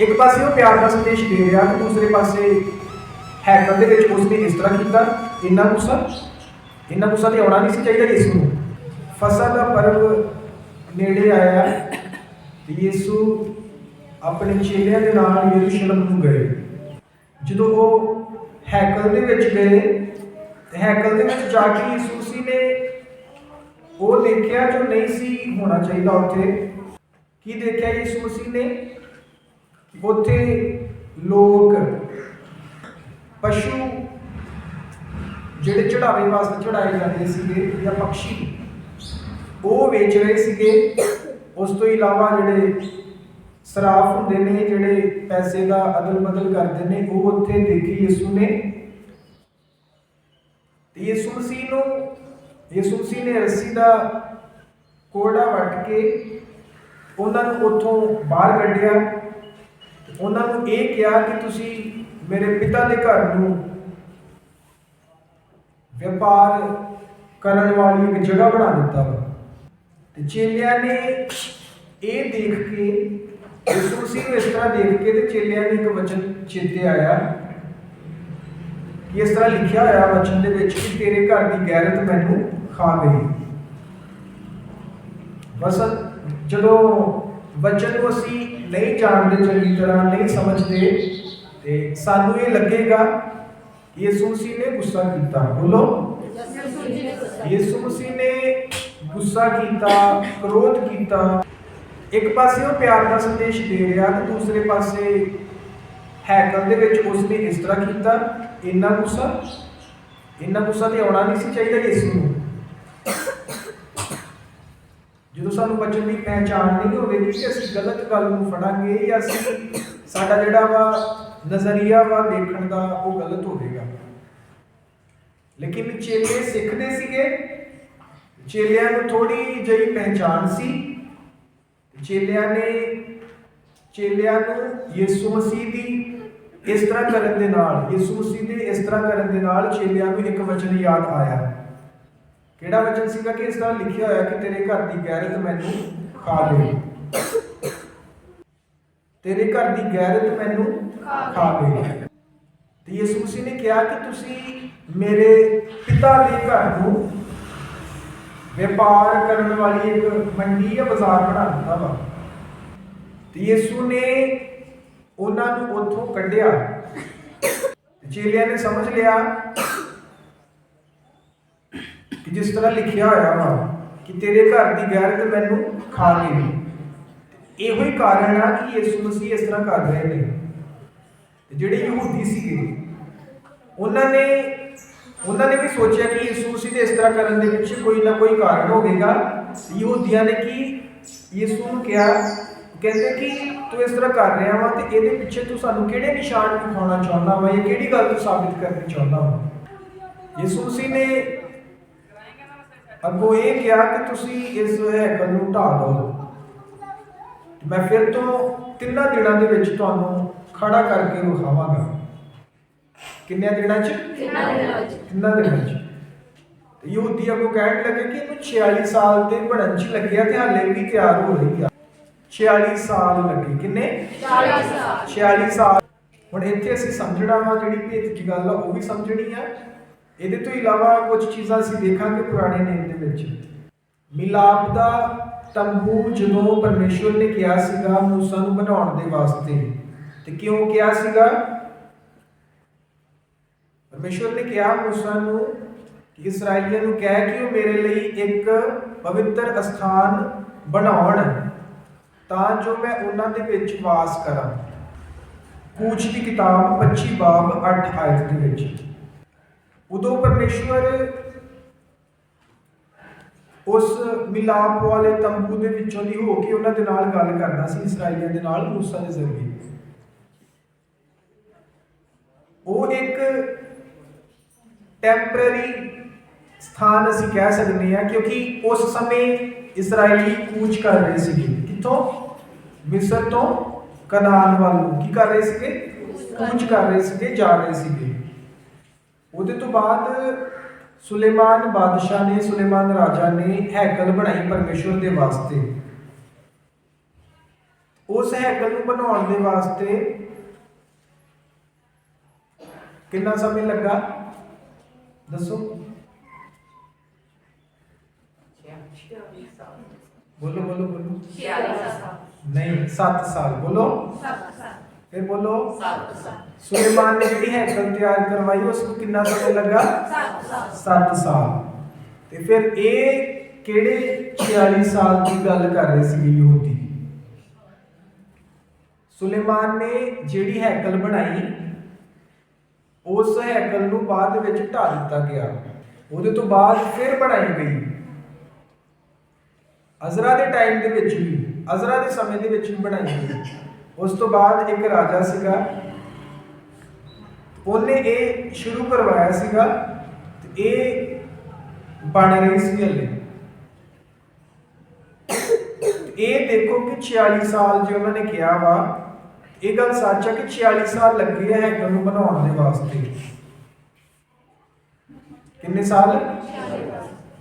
ਇੱਕ ਪਾਸੇ ਉਹ ਪਿਆਰ ਦਾ ਸੰਦੇਸ਼ ਦੇ ਰਿਹਾ ਤੇ ਦੂਸਰੇ ਪਾਸੇ ਹੈਕਲ ਦੇ ਵਿੱਚ ਉਸਨੇ ਇਸ ਤਰ੍ਹਾਂ ਕੀਤਾ, ਇੰਨਾ ਗੁੱਸਾ? ਇੰਨਾ ਗੁੱਸਾ ਤੇ ਆਉਣਾ ਨਹੀਂ ਸੀ ਚਾਹੀਦਾ ਯਿਸੂ ਨੂੰ। ਫਸਲ ਦਾ ਪਰਵ ਨੇੜੇ ਆਇਆ ਤੇ ਯਿਸੂ ਆਪਣੇ ਚੇਲਿਆਂ ਦੇ ਨਾਲ ਯਰੂਸ਼ਲਮ ਨੂੰ ਗਏ। ਜਦੋਂ ਉਹ ਹੈਕਲ ਦੇ ਵਿੱਚ ਗਏ, ਤੇ ਹੈਕਲ ਦੇ ਵਿੱਚ ਜਾ ਕੇ ਯਿਸੂ ਸੀ ਨੇ ਉਹ ਦੇਖਿਆ ਜੋ ਨਹੀਂ ਸੀ ਹੋਣਾ ਚਾਹੀਦਾ ਉੱਥੇ। ਕੀ ਦੇਖਿਆ ਯਿਸੂ ਮਸੀਹ ਨੇ? ਉੱਥੇ ਲੋਕ ਪਸ਼ੂ ਜਿਹੜੇ ਚੜਾਵੇ ਵਾਸਤੇ ਚੜਾਏ ਜਾਂਦੇ ਸੀਗੇ ਜਾਂ ਪੰਛੀ ਉਹ ਵੇਚ ਰਹੇ ਸੀਗੇ। ਉਸ ਤੋਂ ਇਲਾਵਾ ਜਿਹੜੇ ਸਰਾਫ ਹੁੰਦੇ ਨੇ, ਜਿਹੜੇ ਪੈਸੇ ਦਾ ਅਦਲ ਬਦਲ ਕਰਦੇ ਨੇ, ਉਹ ਉੱਥੇ ਦੇਖੀ ਯਿਸੂ ਨੇ। ਤੇ ਯਿਸੂ ਮਸੀਹ ਨੂੰ, ਯਿਸੂ ਮਸੀਹ ਨੇ ਰੱਸੀ ਦਾ ਕੋੜਾ ਵੱਟ ਕੇ ਉਹਨਾਂ ਨੂੰ ਉੱਥੋਂ ਬਾਹਰ ਕੱਢਿਆ। ਉਹਨਾਂ ਨੂੰ ਇਹ ਕਿਹਾ ਕਿ ਤੁਸੀਂ ਮੇਰੇ ਪਿਤਾ ਦੇ ਘਰ ਨੂੰ ਵਪਾਰ ਕਰਨ ਵਾਲੀ ਇੱਕ ਜਗ੍ਹਾ ਬਣਾ ਦਿੱਤਾ ਵਾ। ਤੇ ਚੇਲਿਆਂ ਨੇ ਇਹ ਦੇਖ ਕੇ ਯਿਸੂ ਮਸੀਹ ਨੂੰ ਇਸ ਤਰ੍ਹਾਂ ਦੇਖ ਕੇ ਤੇ ਚੇਲਿਆਂ ਨੇ ਇੱਕ ਵਚਨ ਚੇਤੇ ਆਇਆ ਕਿ ਇਸ ਤਰ੍ਹਾਂ ਲਿਖਿਆ ਹੋਇਆ ਵਚਨ ਦੇ ਵਿੱਚ ਕਿ ਤੇਰੇ ਘਰ ਦੀ ਗੈਰਤ ਮੈਨੂੰ ਖਾ ਗਈ। ਬਸ ਜਦੋਂ ਵਚਨ ਨੂੰ ਅਸੀਂ ਨਹੀਂ ਜਾਣਦੇ, ਚੰਗੀ ਤਰ੍ਹਾਂ ਨਹੀਂ ਸਮਝਦੇ ਤੇ ਸਾਨੂੰ ਇਹ ਲੱਗੇਗਾ, ਯਿਸੂ ਮਸੀਹ ਨੇ ਗੁੱਸਾ ਕੀਤਾ। ਬੋਲੋ। ਯਿਸੂ ਮਸੀਹ ਨੇ ਗੁੱਸਾ ਕੀਤਾ, ਕ੍ਰੋਧ ਕੀਤਾ। ਇੱਕ ਪਾਸੇ ਉਹ ਪਿਆਰ ਦਾ ਸੰਦੇਸ਼ ਦੇ ਰਿਹਾ ਤੇ ਦੂਸਰੇ ਪਾਸੇ ਹੈਕਲ ਦੇ ਵਿੱਚ ਉਸਨੇ ਇਸ ਤਰ੍ਹਾਂ ਕੀਤਾ। ਇੰਨਾ ਗੁੱਸਾ? ਇੰਨਾ ਗੁੱਸਾ ਤੇ ਆਉਣਾ ਨਹੀਂ ਸੀ ਚਾਹੀਦਾ ਯਿਸੂ ਨੂੰ ਜਦੋਂ ਸਾਨੂੰ ਬਚਨ ਦੀ ਪਹਿਚਾਣ ਨਹੀਂ ਹੋਵੇਗੀ ਕਿ ਅਸੀਂ ਗਲਤ ਗੱਲ ਨੂੰ ਫੜਾਂਗੇ ਜਾਂ ਅਸੀਂ ਸਾਡਾ ਜਿਹੜਾ ਵਾ ਨਜ਼ਰੀਆ ਵਾ ਦੇਖਣ ਦਾ ਉਹ ਗਲਤ ਹੋਵੇਗਾ। ਲੇਕਿਨ ਚੇਲੇ ਸਿੱਖਦੇ ਸੀਗੇ। ਚੇਲਿਆਂ ਨੂੰ ਥੋੜੀ ਜਿਹੀ ਪਹਿਚਾਣ ਸੀ। ਚੇਲਿਆਂ ਨੇ, ਚੇਲਿਆਂ ਨੂੰ ਯਿਸੂ ਮਸੀਹ ਦੀ ਇਸ ਤਰ੍ਹਾਂ ਕਰਨ ਦੇ ਨਾਲ, ਯਿਸੂ ਮਸੀਹ ਦੇ ਇਸ ਤਰ੍ਹਾਂ ਕਰਨ ਦੇ ਨਾਲ ਚੇਲਿਆਂ ਨੂੰ ਇੱਕ ਵਚਨ ਯਾਦ ਆਇਆ। ਕਿਹੜਾ ਵਚਨ ਸੀਗਾ ਕਿ ਇਸ ਤਰ੍ਹਾਂ ਲਿਖਿਆ ਹੋਇਆ ਕਿ ਤੇਰੇ ਘਰ ਦੀ ਗੈਰਤ ਮੈਨੂੰ ਖਾ ਗਈ ਤੇਰੇ ਘਰ ਦੀ ਗੈਰਤ ਮੈਨੂੰ ਖਾ ਗਈ ਤੇ ਯਿਸੂ ਮਸੀਹ ਨੇ ਕਿਹਾ ਕਿ ਤੁਸੀਂ ਮੇਰੇ ਪਿਤਾ ਦੇ ਘਰ ਨੂੰ ਵਪਾਰ ਕਰਨ ਵਾਲੀ ਇੱਕ ਮੰਡੀ ਜਾਂ ਬਾਜ਼ਾਰ ਬਣਾ ਦਿੱਤਾ ਵਾ। ਤੇ ਯਿਸੂ ਨੇ ਉਹਨਾਂ ਨੂੰ ਉੱਥੋਂ ਕੱਢਿਆ। ਚੇਲਿਆਂ ਨੇ ਸਮਝ ਲਿਆ ਜਿਸ ਤਰ੍ਹਾਂ ਲਿਖਿਆ ਹੋਇਆ ਵਾ ਕਿ ਤੇਰੇ ਘਰ ਦੀ ਗੈਰਤ ਮੈਨੂੰ ਖਾ ਗਈ ਇਹੋ ਹੀ ਕਾਰਨ ਆ ਕਿ ਯਿਸੂ ਮਸੀਹ ਇਸ ਤਰ੍ਹਾਂ ਕਰ ਰਹੇ ਨੇ। ਤੇ ਜਿਹੜੇ ਯਹੂਦੀ ਸੀਗੇ, ਉਹਨਾਂ ਨੇ ਉਹਨਾਂ ਨੇ ਵੀ ਸੋਚਿਆ ਕਿ ਯਿਸੂ ਮਸੀਹ ਦੇ ਇਸ ਤਰ੍ਹਾਂ ਕਰਨ ਦੇ ਪਿੱਛੇ ਕੋਈ ਨਾ ਕੋਈ ਕਾਰਨ ਹੋਵੇਗਾ। ਯਹੂਦੀਆਂ ਨੇ ਕੀ ਯਿਸੂ ਨੂੰ ਕਿਹਾ, ਕਹਿੰਦੇ ਕਿ ਤੂੰ ਇਸ ਤਰ੍ਹਾਂ ਕਰ ਰਿਹਾ ਵਾ ਤੇ ਇਹਦੇ ਪਿੱਛੇ ਤੂੰ ਸਾਨੂੰ ਕਿਹੜੇ ਨਿਸ਼ਾਨ ਦਿਖਾਉਣਾ ਚਾਹੁੰਦਾ ਵਾ ਜਾਂ ਕਿਹੜੀ ਗੱਲ ਤੂੰ ਸਾਬਿਤ ਕਰਨੀ ਚਾਹੁੰਦਾ ਵਾ? ਯਿਸੂ ਮਸੀਹ ਨੇ ਅੱਗੋਂ ਇਹ ਕਿਹਾ ਕਿ ਤੁਸੀਂ ਇਸ ਹੈਕਲ ਨੂੰ ਢਾਹ ਦਿਓ ਮੈਂ ਫਿਰ ਤੋਂ ਤਿੰਨਾਂ ਦਿਨਾਂ ਦੇ ਵਿੱਚ ਤੁਹਾਨੂੰ ਖੜਾ ਕਰਕੇ ਵਿਖਾਵਾਂਗਾ ਕਿੰਨਿਆਂ ਦਿਨਾਂ 'ਚ? ਤਿੰਨਾਂ ਦਿਨਾਂ 'ਚ। ਤੇ ਯਹੂਦੀ ਅੱਗੋਂ ਕਹਿਣ ਲੱਗੇ ਕਿ ਇਹਨੂੰ 46 ਸਾਲ ਤੇ ਬਣਨ 'ਚ ਲੱਗਿਆ ਤੇ ਹਾਲੇ ਵੀ ਤਿਆਰ ਹੋ ਰਹੀ ਆ। 46 ਸਾਲ ਲੱਗੇ। ਕਿੰਨੇ? 46 ਸਾਲ। ਹੁਣ ਇੱਥੇ ਅਸੀਂ ਸਮਝਣਾ ਵਾ ਜਿਹੜੀ ਭੇਤ ਦੀ ਗੱਲ ਆ ਉਹ ਵੀ ਸਮਝਣੀ ਆ। ਇਹਦੇ ਤੋਂ ਇਲਾਵਾ ਕੁਝ ਚੀਜ਼ਾਂ ਅਸੀਂ ਦੇਖਾਂਗੇ ਪੁਰਾਣੇ ਨੇਮ ਦੇ ਵਿੱਚ। ਮਿਲਾਪ ਦਾ ਤੰਬੂ ਜਦੋਂ ਪਰਮੇਸ਼ਵਰ ਨੇ ਕਿਹਾ ਸੀਗਾ موسی ਨੂੰ ਬਣਾਉਣ ਦੇ ਵਾਸਤੇ, ਤੇ ਕਿਉਂ ਕਿਹਾ ਸੀਗਾ? ਪਰਮੇਸ਼ਵਰ ਨੇ ਕਿਹਾ موسی ਨੂੰ ਕਿ ਇਸرائیਲੀਆਂ ਨੂੰ ਕਹਿ ਕਿ ਉਹ ਮੇਰੇ ਲਈ ਇੱਕ ਪਵਿੱਤਰ ਅਸਥਾਨ ਬਣਾਉਣ, ਤਾਂ ਜੋ ਮੈਂ ਉਹਨਾਂ ਦੇ ਵਿੱਚ ਵਾਸ ਕਰਾਂ। ਕੂਚ ਦੀ ਕਿਤਾਬ 25 ਬਾਬ 8 ਆਇਤ ਦੇ ਵਿੱਚ। ਉਦੋਂ ਪਰਮੇਸ਼ਵਰ ਉਸ ਮਿਲਾਪ ਵਾਲੇ ਤੰਬੂ ਦੇ ਵਿੱਚੋਂ ਦੀ ਹੋ ਕੇ ਉਹਨਾਂ ਦੇ ਨਾਲ ਗੱਲ ਕਰਦਾ ਸੀ ਇਸرائیਲੀਆਂ ਦੇ ਨਾਲ موسی ਦੇ ਜ਼ਰੀਏ। ਉਹ ਇੱਕ ਟੈਂਪਰੇਰੀ ਸਥਾਨ ਅਸੀਂ ਕਹਿ ਸਕਦੇ ਹਾਂ, ਕਿਉਂਕਿ ਉਸ ਸਮੇਂ ਇਸرائیਲੀ ਕੂਚ ਕਰ ਰਹੇ ਸੀਗੇ। ਕਿਥੋਂ? ਮਿਸਰ ਤੋਂ ਕਨਾਨ ਵੱਲ ਕੀ ਕਰ ਰਹੇ ਸੀਗੇ? ਕੂਚ ਕਰ ਰਹੇ ਸੀਗੇ, ਜਾ ਰਹੇ ਸੀਗੇ। ਉਹਦੇ ਤੋਂ ਬਾਅਦ ਸੁਲੇਮਾਨ ਬਾਦਸ਼ਾਹ ਨੇ ਸੁਲੇਮਾਨ ਰਾਜਾ ਨੇ ਹੈਕਲ ਬਣਾਈ ਪਰਮੇਸ਼ਵਰ ਦੇ ਵਾਸਤੇ ਉਸ ਹੈਕਲ ਨੂੰ ਬਣਾਉਣ ਦੇ ਵਾਸਤੇ ਕਿੰਨਾ ਸਮੇਂ ਲੱਗਾ ਦੱਸੋ ਬੋਲੋ ਬੋਲੋ ਬੋਲੋ ਨਹੀਂ 7 ਸਾਲ ਬੋਲੋ ਫਿਰ ਬੋਲੋ। ਸੁਲੇਮਾਨ ਨੇ ਜਿਹੜੀ ਹੈਕਲ ਤਿਆਰ ਕਰਵਾਈ ਉਸ ਨੂੰ ਕਿੰਨਾ ਸਮਾਂ ਲੱਗਾ? 7 ਸਾਲ। ਤੇ ਫਿਰ ਇਹ ਕਿਹੜੇ 46 ਸਾਲ ਦੀ ਗੱਲ ਕਰ ਰਹੇ ਸੀ ਯਹੂਦੀ ਸੁਲੇਮਾਨ ਨੇ ਜਿਹੜੀ ਹੈਕਲ ਬਣਾਈ ਉਸ ਹੈਕਲ ਨੂੰ ਬਾਅਦ ਵਿੱਚ ਢਾ ਦਿੱਤਾ ਗਿਆ। ਉਹਦੇ ਤੋਂ ਬਾਅਦ ਫਿਰ ਬਣਾਈ ਗਈ। ਅਜ਼ਰਾ ਦੇ ਟਾਈਮ ਦੇ ਵਿੱਚ ਵੀ ਅਜ਼ਰਾ ਦੇ ਸਮੇਂ ਦੇ ਵਿੱਚ ਵੀ ਬਣਾਈ ਗਈ। ਉਸ ਤੋਂ ਬਾਅਦ ਇੱਕ ਰਾਜਾ ਸੀਗਾ। ਉਹਨੇ ਇਹ ਸ਼ੁਰੂ ਕਰਵਾਇਆ ਸੀਗਾ ਤੇ ਇਹ ਬਣ ਰਹੀ ਸੀ ਹਲੇ। ਇਹ ਦੇਖੋ ਕਿ 46 ਸਾਲ ਜੇ ਉਹਨਾਂ ਨੇ ਕਿਹਾ ਵਾ, ਇਹ ਗੱਲ ਸੱਚ ਹੈ ਕਿ 46 ਸਾਲ ਲੱਗੇ ਆ ਹੈਕਲ ਨੂੰ ਬਣਾਉਣ ਦੇ ਵਾਸਤੇ। ਕਿੰਨੇ ਸਾਲ?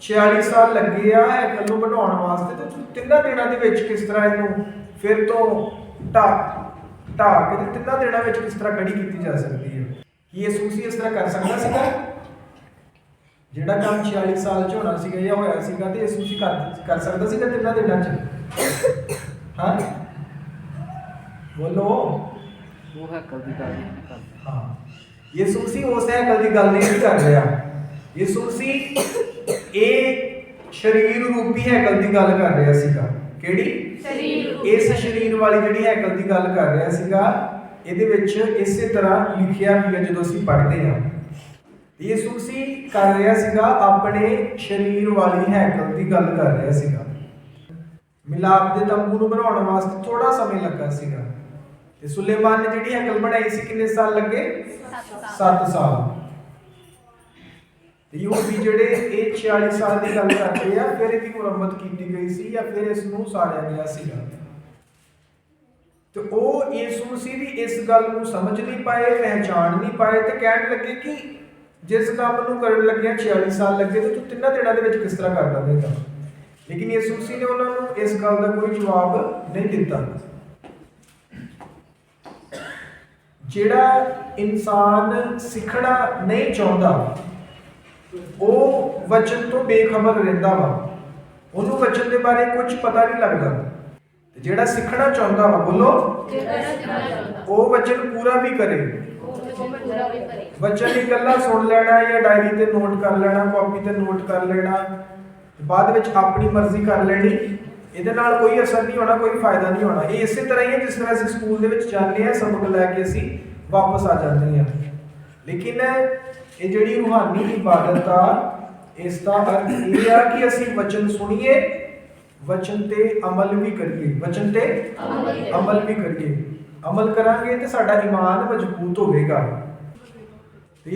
46 ਸਾਲ ਲੱਗੇ ਆ ਹੈਕਲ ਨੂੰ ਬਣਾਉਣ ਵਾਸਤੇ ਤੇ ਤਿੰਨਾਂ ਦਿਨਾਂ ਦੇ ਵਿੱਚ ਕਿਸ ਤਰ੍ਹਾਂ ਇਹਨੂੰ ਫਿਰ ਤੋਂ ਢਾ ਢਾ ਕੇ ਤੇ ਤਿੰਨਾਂ ਦਿਨਾਂ ਵਿੱਚ ਕਿਸ ਤਰ੍ਹਾਂ ਖੜੀ ਕੀਤੀ ਜਾ ਸਕਦੀ ਹੈ? ਕੀ ਯਿਸੂ ਸੀ ਇਸ ਤਰ੍ਹਾਂ ਕਰ ਸਕਦਾ ਸੀਗਾ? ਜਿਹੜਾ ਕੰਮ 46 ਸਾਲ ਚ ਹੋਣਾ ਸੀਗਾ ਜਾਂ ਹੋਇਆ ਸੀਗਾ ਤੇ ਯਿਸੂ ਸੀ ਕਰ ਕਰ ਸਕਦਾ ਸੀਗਾ ਤਿੰਨਾਂ ਦਿਨਾਂ ਚ? ਹਾਂ? ਬੋਲੋ। ਉਹ ਹੈ ਕਦੀ ਗੱਲ ਨਹੀਂ ਕਰਦਾ ਹਾਂ। ਯਿਸੂ ਸੀ ਉਸ ਹੈਕਲ ਦੀ ਗੱਲ ਨਹੀਂ ਕਰ ਰਿਹਾ। ਯਿਸੂ ਸੀ ਇਹ ਸਰੀਰ ਰੂਪੀ ਹੈਕਲ ਦੀ ਗੱਲ ਕਰ ਰਿਹਾ ਸੀਗਾ। ਕਿਹੜੀ? ਸਰੀਰ। ਇਸ ਸਰੀਰ ਵਾਲੀ ਜਿਹੜੀ ਹੈਕਲ ਦੀ ਗੱਲ ਕਰ ਰਿਹਾ ਸੀਗਾ ਇਹਦੇ ਵਿੱਚ ਇਸੇ ਤਰ੍ਹਾਂ ਲਿਖਿਆ ਵੀ ਹੈ ਜਦੋਂ ਅਸੀਂ ਪੜ੍ਹਦੇ ਹਾਂ। ਯਿਸੂ ਸੀ ਕਰ ਰਿਹਾ ਸੀਗਾ ਆਪਣੇ ਸਰੀਰ ਵਾਲੀ ਹੈਕਲ ਦੀ ਗੱਲ ਕਰ ਰਿਹਾ ਸੀਗਾ। ਮਿਲਾਪ ਦੇ ਤੰਬੂ ਨੂੰ ਬਣਾਉਣ ਵਾਸਤੇ ਥੋੜਾ ਸਮਾਂ ਲੱਗਾ ਸੀਗਾ। ਤੇ ਸੁਲੇਮਾਨ ਨੇ ਜਿਹੜੀ ਹੈਕਲ ਬਣਾਈ ਸੀ ਕਿੰਨੇ ਸਾਲ ਲੱਗੇ? 7 ਸਾਲ। ਤੇ ਯੂਪੀ ਜਿਹੜੇ ਇਹ 46 ਸਾਲ ਦੀ ਗੱਲ ਕਰਦੇ ਆ, ਫਿਰ ਇਹਦੀ ਮੁਰੰਮਤ ਕੀਤੀ ਗਈ ਸੀ ਜਾਂ ਫਿਰ ਇਸ ਨੂੰ ਸਾੜਿਆ ਗਿਆ ਸੀਗਾ। ਤੇ ਉਹ ਯਿਸੂ ਮਸੀਹ ਵੀ ਇਸ ਗੱਲ ਨੂੰ ਸਮਝ ਨਹੀਂ ਪਾਏ, ਪਹਿਚਾਣ ਨਹੀਂ ਪਾਏ ਤੇ ਕਹਿਣ ਲੱਗੇ ਕਿ ਜਿਸ ਕੰਮ ਨੂੰ ਕਰਨ ਲੱਗਿਆ 46 ਸਾਲ ਲੱਗੇ ਤੇ ਤੂੰ ਤਿੰਨਾਂ ਦਿਨਾਂ ਦੇ ਵਿੱਚ ਕਿਸ ਤਰ੍ਹਾਂ ਕਰ ਦਵੇਂਗਾ ਲੇਕਿਨ ਯਿਸੂ ਸੀ ਨੇ ਉਹਨਾਂ ਨੂੰ ਇਸ ਗੱਲ ਦਾ ਕੋਈ ਜਵਾਬ ਨਹੀਂ ਦਿੱਤਾ। ਜਿਹੜਾ ਇਨਸਾਨ ਸਿੱਖਣਾ ਨਹੀਂ ਚਾਹੁੰਦਾ ਉਹ ਵਚਨ ਤੋਂ ਬੇਖਬਰ ਰਹਿੰਦਾ ਵਾ। ਉਹਨੂੰ ਵਚਨ ਦੇ ਬਾਰੇ ਕੁਝ ਪਤਾ ਨਹੀਂ ਲੱਗਦਾ। ਤੇ ਜਿਹੜਾ ਸਿੱਖਣਾ ਚਾਹੁੰਦਾ ਵਾ ਬੋਲੋ। ਉਹ ਵਚਨ ਪੂਰਾ ਵੀ ਕਰੇ। ਵਚਨ ਇਕੱਲਾ ਸੁਣ ਲੈਣਾ ਜਾਂ ਡਾਇਰੀ ਤੇ ਨੋਟ ਕਰ ਲੈਣਾ ਕਾਪੀ ਤੇ ਨੋਟ ਕਰ ਲੈਣਾ ਬਾਅਦ ਵਿੱਚ ਆਪਣੀ ਮਰਜ਼ੀ ਕਰ ਲੈਣੀ ਇਹਦੇ ਨਾਲ ਕੋਈ ਅਸਰ ਨਹੀਂ ਹੋਣਾ ਕੋਈ ਫਾਇਦਾ ਨਹੀਂ ਹੋਣਾ। ਇਹ ਇਸੇ ਤਰ੍ਹਾਂ ਹੀ ਹੈ ਜਿਸ ਤਰ੍ਹਾਂ ਅਸੀਂ ਸਕੂਲ ਦੇ ਵਿੱਚ ਜਾਂਦੇ ਹਾਂ ਸਬਕ ਲੈ ਕੇ ਅਸੀਂ ਵਾਪਸ ਆ ਜਾਂਦੇ ਹਾਂ। ਲੇਕਿਨ ਇਹ ਜਿਹੜੀ ਰੂਹਾਨੀ ਇਬਾਦਤ ਆ, ਇਸ ਦਾ ਅਰਥ ਇਹ ਆ ਕਿ ਅਸੀਂ ਵਚਨ ਸੁਣੀਏ, ਵਚਨ ਤੇ ਅਮਲ ਵੀ ਕਰੀਏ। ਵਚਨ ਤੇ ਅਮਲ ਵੀ ਕਰੀਏ। ਅਮਲ ਕਰਾਂਗੇ ਤੇ ਸਾਡਾ ਈਮਾਨ ਮਜ਼ਬੂਤ ਹੋਵੇਗਾ। ਤੇ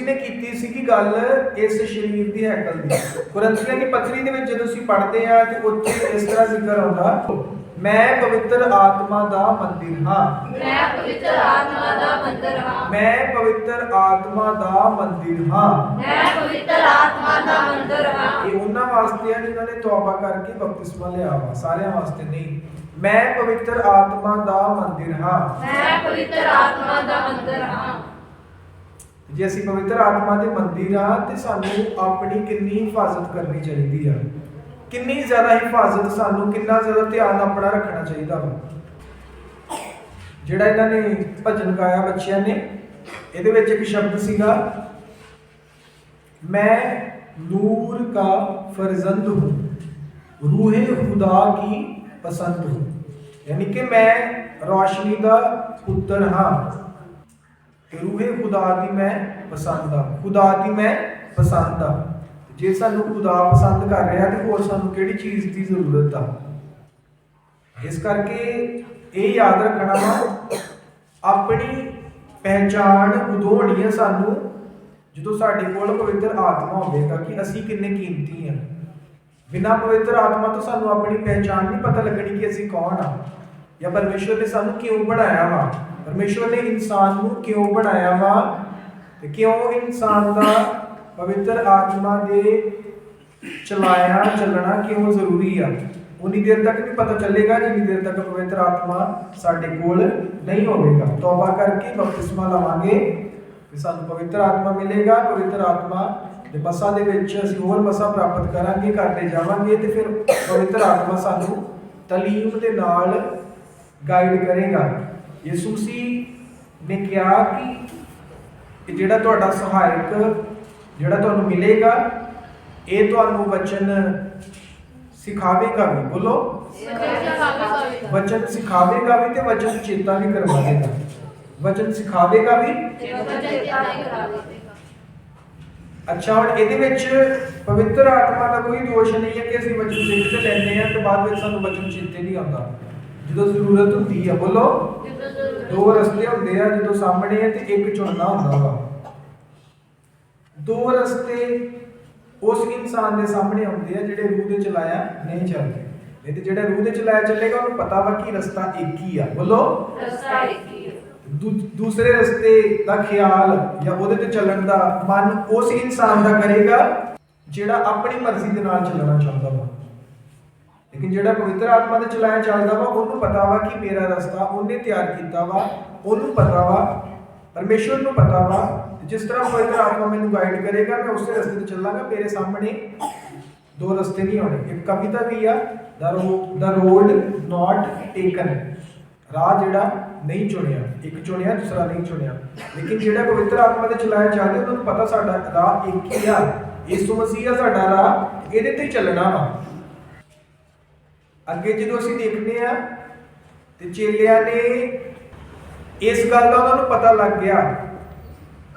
ਨੇ ਕੀਤੀ ਸੀ ਕਿ ਗੱਲ ਇਸ ਸਰੀਰ ਦੀ ਹੈਕਲ ਦੀ। ਕੁਰੰਥੀਆਂ ਦੀ ਪੱਤਰੀ ਦੇ ਵਿੱਚ ਜਦੋਂ ਅਸੀਂ ਪੜ੍ਹਦੇ ਆ ਤੇ ਉੱਥੇ ਇਸ ਤਰ੍ਹਾਂ ਜ਼ਿਕਰ ਆਉਂਦਾ ਮੈਂ ਪਵਿੱਤਰ ਆਤਮਾ ਦਾ ਮੰਦਿਰ ਹਾਂ। ਮੈਂ ਪਵਿੱਤਰ ਆਤਮਾ ਦਾ ਮੰਦਰ ਹਾਂ। ਮੈਂ ਪਵਿੱਤਰ ਆਤਮਾ ਦਾ ਮੰਦਿਰ ਹਾਂ। ਮੈਂ ਪਵਿੱਤਰ ਆਤਮਾ ਦਾ ਮੰਦਰ ਹਾਂ। ਇਹ ਉਹਨਾਂ ਵਾਸਤੇ ਆ ਜਿਨ੍ਹਾਂ ਨੇ ਤੌਬਾ ਕਰਕੇ ਬਪਤਿਸਮਾ ਲਿਆ ਵਾ ਸਾਰਿਆਂ ਵਾਸਤੇ ਨਹੀਂ। ਮੈਂ ਪਵਿੱਤਰ ਆਤਮਾ ਦਾ ਮੰਦਿਰ ਹਾਂ। ਮੈਂ ਪਵਿੱਤਰ ਆਤਮਾ ਦਾ ਮੰਦਰ ਹਾਂ। ਜੇ ਅਸੀਂ ਪਵਿੱਤਰ ਆਤਮਾ ਦੇ ਮੰਦਿਰ ਆ ਤੇ ਸਾਨੂੰ ਆਪਣੀ ਕਿੰਨੀ ਹਿਫਾਜ਼ਤ ਕਰਨੀ ਚਾਹੀਦੀ ਆ? ਕਿੰਨੀ ਜ਼ਿਆਦਾ ਹਿਫਾਜ਼ਤ ਸਾਨੂੰ, ਕਿੰਨਾ ਜ਼ਿਆਦਾ ਧਿਆਨ ਆਪਣਾ ਰੱਖਣਾ ਚਾਹੀਦਾ ਵਾ। ਜਿਹੜਾ ਇਹਨਾਂ ਨੇ ਭਜਨ ਗਾਇਆ ਬੱਚਿਆਂ ਨੇ, ਇਹਦੇ ਵਿੱਚ ਇੱਕ ਸ਼ਬਦ ਸੀਗਾ, ਮੈਂ ਨੂਰ ਕਾ ਫਰਜ਼ੰਦ ਹੂੰ, ਰੂਹੇ ਖੁਦਾ ਕੀ ਪਸੰਦ ਹੂੰ। ਯਾਨੀ ਕਿ ਮੈਂ ਰੋਸ਼ਨੀ ਦਾ ਪੁੱਤਰ ਹਾਂ ਤੇ ਰੂਹੇ ਖੁਦਾ ਦੀ ਮੈਂ ਪਸੰਦ ਹਾਂ, ਖੁਦਾ ਦੀ ਮੈਂ ਪਸੰਦ ਹਾਂ। ਜੇ ਸਾਨੂੰ ਖੁਦਾ ਪਸੰਦ ਕਰ ਰਿਹਾ ਤੇ ਹੋਰ ਸਾਨੂੰ ਕਿਹੜੀ ਚੀਜ਼ ਦੀ ਜ਼ਰੂਰਤ ਆ? ਇਸ ਕਰਕੇ ਇਹ ਯਾਦ ਰੱਖਣਾ ਵਾ, ਆਪਣੀ ਪਹਿਚਾਣ ਉਦੋਂ ਹੋਣੀ ਹੈ ਸਾਨੂੰ, ਜਦੋਂ ਸਾਡੇ ਕੋਲ ਪਵਿੱਤਰ ਆਤਮਾ ਹੋਵੇਗਾ ਕਿ ਅਸੀਂ ਕਿੰਨੇ ਕੀਮਤੀ ਆ। ਬਿਨਾਂ ਪਵਿੱਤਰ ਆਤਮਾ ਤੋਂ ਸਾਨੂੰ ਆਪਣੀ ਪਹਿਚਾਣ ਨਹੀਂ ਪਤਾ ਲੱਗਣੀ ਕਿ ਅਸੀਂ ਕੌਣ ਆ। ਜਾਂ ਪਰਮੇਸ਼ਵਰ ਨੇ ਸਾਨੂੰ ਕਿਉਂ ਬਣਾਇਆ ਵਾ? ਪਰਮੇਸ਼ਵਰ ਨੇ ਇਨਸਾਨ ਨੂੰ ਕਿਉਂ ਬਣਾਇਆ ਵਾ? ਤੇ ਕਿਉਂ ਇਨਸਾਨ ਦਾ ਪਵਿੱਤਰ ਆਤਮਾ ਦੇ ਚਲਾਇਆ, ਚੱਲਣਾ ਕਿਉਂ ਜ਼ਰੂਰੀ ਆ? ਉਨੀ ਦੇਰ ਤੱਕ ਨਹੀਂ ਪਤਾ ਚੱਲੇਗਾ, ਜਿੰਨੀ ਦੇਰ ਤੱਕ ਪਵਿੱਤਰ ਆਤਮਾ ਸਾਡੇ ਕੋਲ ਨਹੀਂ ਹੋਵੇਗਾ। ਤੌਬਾ ਕਰਕੇ ਬਪਤਿਸਮਾ ਲਵਾਂਗੇ ਕਿ ਸਾਨੂੰ ਪਵਿੱਤਰ ਆਤਮਾ ਮਿਲੇਗਾ। ਪਵਿੱਤਰ ਆਤਮਾ ਦੇ ਬਸਾਂ ਦੇ ਵਿੱਚ ਅਸੀਂ ਹੋਰ ਬਸਾਂ ਪ੍ਰਾਪਤ ਕਰਾਂਗੇ ਕਰਦੇ ਜਾਵਾਂਗੇ ਤੇ ਫਿਰ ਪਵਿੱਤਰ ਆਤਮਾ ਸਾਨੂੰ ਤਲੀਮ ਦੇ ਨਾਲ ਗਾਈਡ ਕਰੇਗਾ। ਯਿਸੂ ਮਸੀਹ ਨੇ ਕਿਹਾ ਕਿ ਜਿਹੜਾ ਤੁਹਾਡਾ ਸਹਾਇਕ ਜਿਹੜਾ ਤੁਹਾਨੂੰ ਮਿਲੇਗਾ ਇਹ ਤੁਹਾਨੂੰ ਵਚਨ ਸਿਖਾਵੇਗਾ ਵੀ ਬੋਲੋ? ਵਚਨ ਸਿਖਾਵੇਗਾ ਵੀ ਤੇ ਵਚਨ ਚੇਤਾ ਵੀ ਕਰਵਾਵੇਗਾ ਵਚਨ ਸਿਖਾਵੇਗਾ ਵੀ? ਅੱਛਾ ਹੁਣ ਇਹਦੇ ਵਿੱਚ ਪਵਿੱਤਰ ਆਤਮਾ ਦਾ ਕੋਈ ਦੋਸ਼ ਨਹੀਂ ਹੈ ਕਿ ਅਸੀਂ ਵਚਨ ਸਿੱਖ ਤੇ ਲੈਂਦੇ ਹਾਂ ਤੇ ਬਾਅਦ ਵਿੱਚ ਸਾਨੂੰ ਵਚਨ ਚੇਤੇ ਨਹੀਂ ਆਉਂਦਾ। ਜਦੋਂ ਜ਼ਰੂਰਤ ਹੁੰਦੀ ਹੈ ਬੋਲੋ? ਦੋ ਰਸਤੇ ਹੁੰਦੇ ਆ ਜਦੋਂ ਸਾਹਮਣੇ ਹੈ ਤੇ ਇੱਕ ਚੁਣਨਾ ਹੁੰਦਾ ਵਾ। ਦੋ ਰਸਤੇ ਉਸ ਇਨਸਾਨ ਦੇ ਸਾਹਮਣੇ ਹੁੰਦੇ ਆ ਜਿਹੜੇ ਰੂਹ ਦੇ ਚਲਾਇਆ ਨਹੀਂ ਚੱਲਦੇ। ਨਹੀਂ ਤੇ ਜਿਹੜਾ ਰੂਹ ਦੇ ਚਲਾਇਆ ਚੱਲੇਗਾ ਉਹਨੂੰ ਪਤਾ ਵਾ ਕਿ ਰਸਤਾ ਇੱਕ ਹੀ ਆ। ਬੋਲੋ? ਦੂ- ਦੂਸਰੇ ਰਸਤੇ ਦਾ ਖਿਆਲ ਜਾਂ ਉਹਦੇ ਤੇ ਚੱਲਣ ਦਾ ਮਨ ਉਸ ਇਨਸਾਨ ਦਾ ਕਰੇਗਾ ਜਿਹੜਾ ਆਪਣੀ ਮਰਜ਼ੀ ਦੇ ਨਾਲ ਚੱਲਣਾ ਚਾਹੁੰਦਾ ਵਾ। ਲੇਕਿਨ ਜਿਹੜਾ ਪਵਿੱਤਰ ਆਤਮਾ ਦੇ ਚਲਾਇਆ ਚੱਲਦਾ ਵਾ ਉਹਨੂੰ ਪਤਾ ਵਾ ਕਿ ਮੇਰਾ ਰਸਤਾ ਉਹਨੇ ਤਿਆਰ ਕੀਤਾ ਵਾ ਉਹਨੂੰ ਪਤਾ ਵਾ ਪਰਮੇਸ਼ਵਰ ਨੂੰ ਪਤਾ ਵਾ ਜਿਸ ਤਰ੍ਹਾਂ ਪਵਿੱਤਰ ਆਤਮਾ ਮੈਨੂੰ ਗਾਈਡ ਕਰੇਗਾ, ਮੈਂ ਉਸੇ ਰਸਤੇ ਤੇ ਚੱਲਾਂਗਾ, ਮੇਰੇ ਸਾਹਮਣੇ ਦੋ ਰਸਤੇ ਨਹੀਂ ਆਉਣੇ। ਇੱਕ ਕਵਿਤਾ ਵੀ ਆ ਦਾ ਰੋਡ ਨਾਟ ਟੇਕਨ ਰਾਹ ਜਿਹੜਾ ਨਹੀਂ ਚੁਣਿਆ, ਇੱਕ ਚੁਣਿਆ, ਦੂਸਰਾ ਨਹੀਂ ਚੁਣਿਆ। ਲੇਕਿਨ ਜਿਹੜਾ ਪਵਿੱਤਰ ਆਤਮਾ ਦੇ ਚਲਾਇਆ ਚੱਲਦੇ ਉਹਨਾਂ ਨੂੰ ਪਤਾ ਸਾਡਾ ਰਾਹ ਇੱਕ ਹੀ ਆ। ਯਿਸੂ ਮਸੀਹ ਆ, ਸਾਡਾ ਰਾਹ ਇਹਦੇ ਤੇ ਚੱਲਣਾ ਵਾ। ਅੱਗੇ ਜਦੋਂ ਅਸੀਂ ਦੇਖਦੇ ਆ ਤੇ ਚੇਲਿਆਂ ਨੇ ਇਸ ਗੱਲ ਦਾ ਉਹਨਾਂ ਨੂੰ ਪਤਾ ਲੱਗ ਗਿਆ।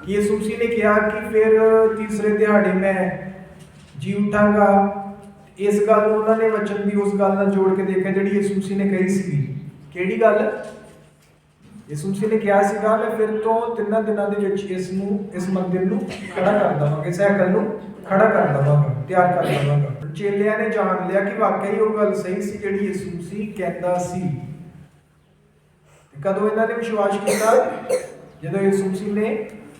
ਕਿ ਯਿਸੂ ਮਸੀਹ ਨੇ ਕਿਹਾ ਕਿ ਫਿਰ ਤੀਸਰੇ ਦਿਹਾੜੇ ਮੈਂ ਜੀ ਉਠਾਂਗਾ। ਇਸ ਗੱਲ ਨੂੰ ਉਹਨਾਂ ਨੇ ਵਚਨ ਦੀ ਉਸ ਗੱਲ ਨਾਲ ਜੋੜ ਕੇ ਦੇਖਿਆ ਜਿਹੜੀ ਯਿਸੂ ਨੇ ਕਹੀ ਸੀ ਕਿਹੜੀ ਗੱਲ? ਯਿਸੂ ਨੇ ਕਿਹਾ ਸੀਗਾ, ਮੈਂ ਫਿਰ ਤੋਂ ਤਿੰਨਾਂ ਦਿਨਾਂ ਦੇ ਵਿੱਚ ਇਸ ਨੂੰ, ਇਸ ਮੰਦਿਰ ਨੂੰ ਖੜਾ ਕਰ ਦਵਾਂਗਾ, ਇਸ ਹੈਕਲ ਨੂੰ ਖੜਾ ਕਰ ਦਵਾਂਗਾ, ਤਿਆਰ ਕਰ ਦਵਾਂਗਾ। ਚੇਲਿਆਂ ਨੇ ਜਾਣ ਲਿਆ ਕਿ ਵਾਕਈ ਉਹ ਗੱਲ ਸਹੀ ਸੀ ਜਿਹੜੀ ਯਿਸੂ ਕਹਿੰਦਾ ਸੀ। ਕਦੋਂ ਇਹਨਾਂ ਨੇ ਵਿਸ਼ਵਾਸ ਕੀਤਾ? ਜਦੋਂ ਯਿਸੂ ਨੇ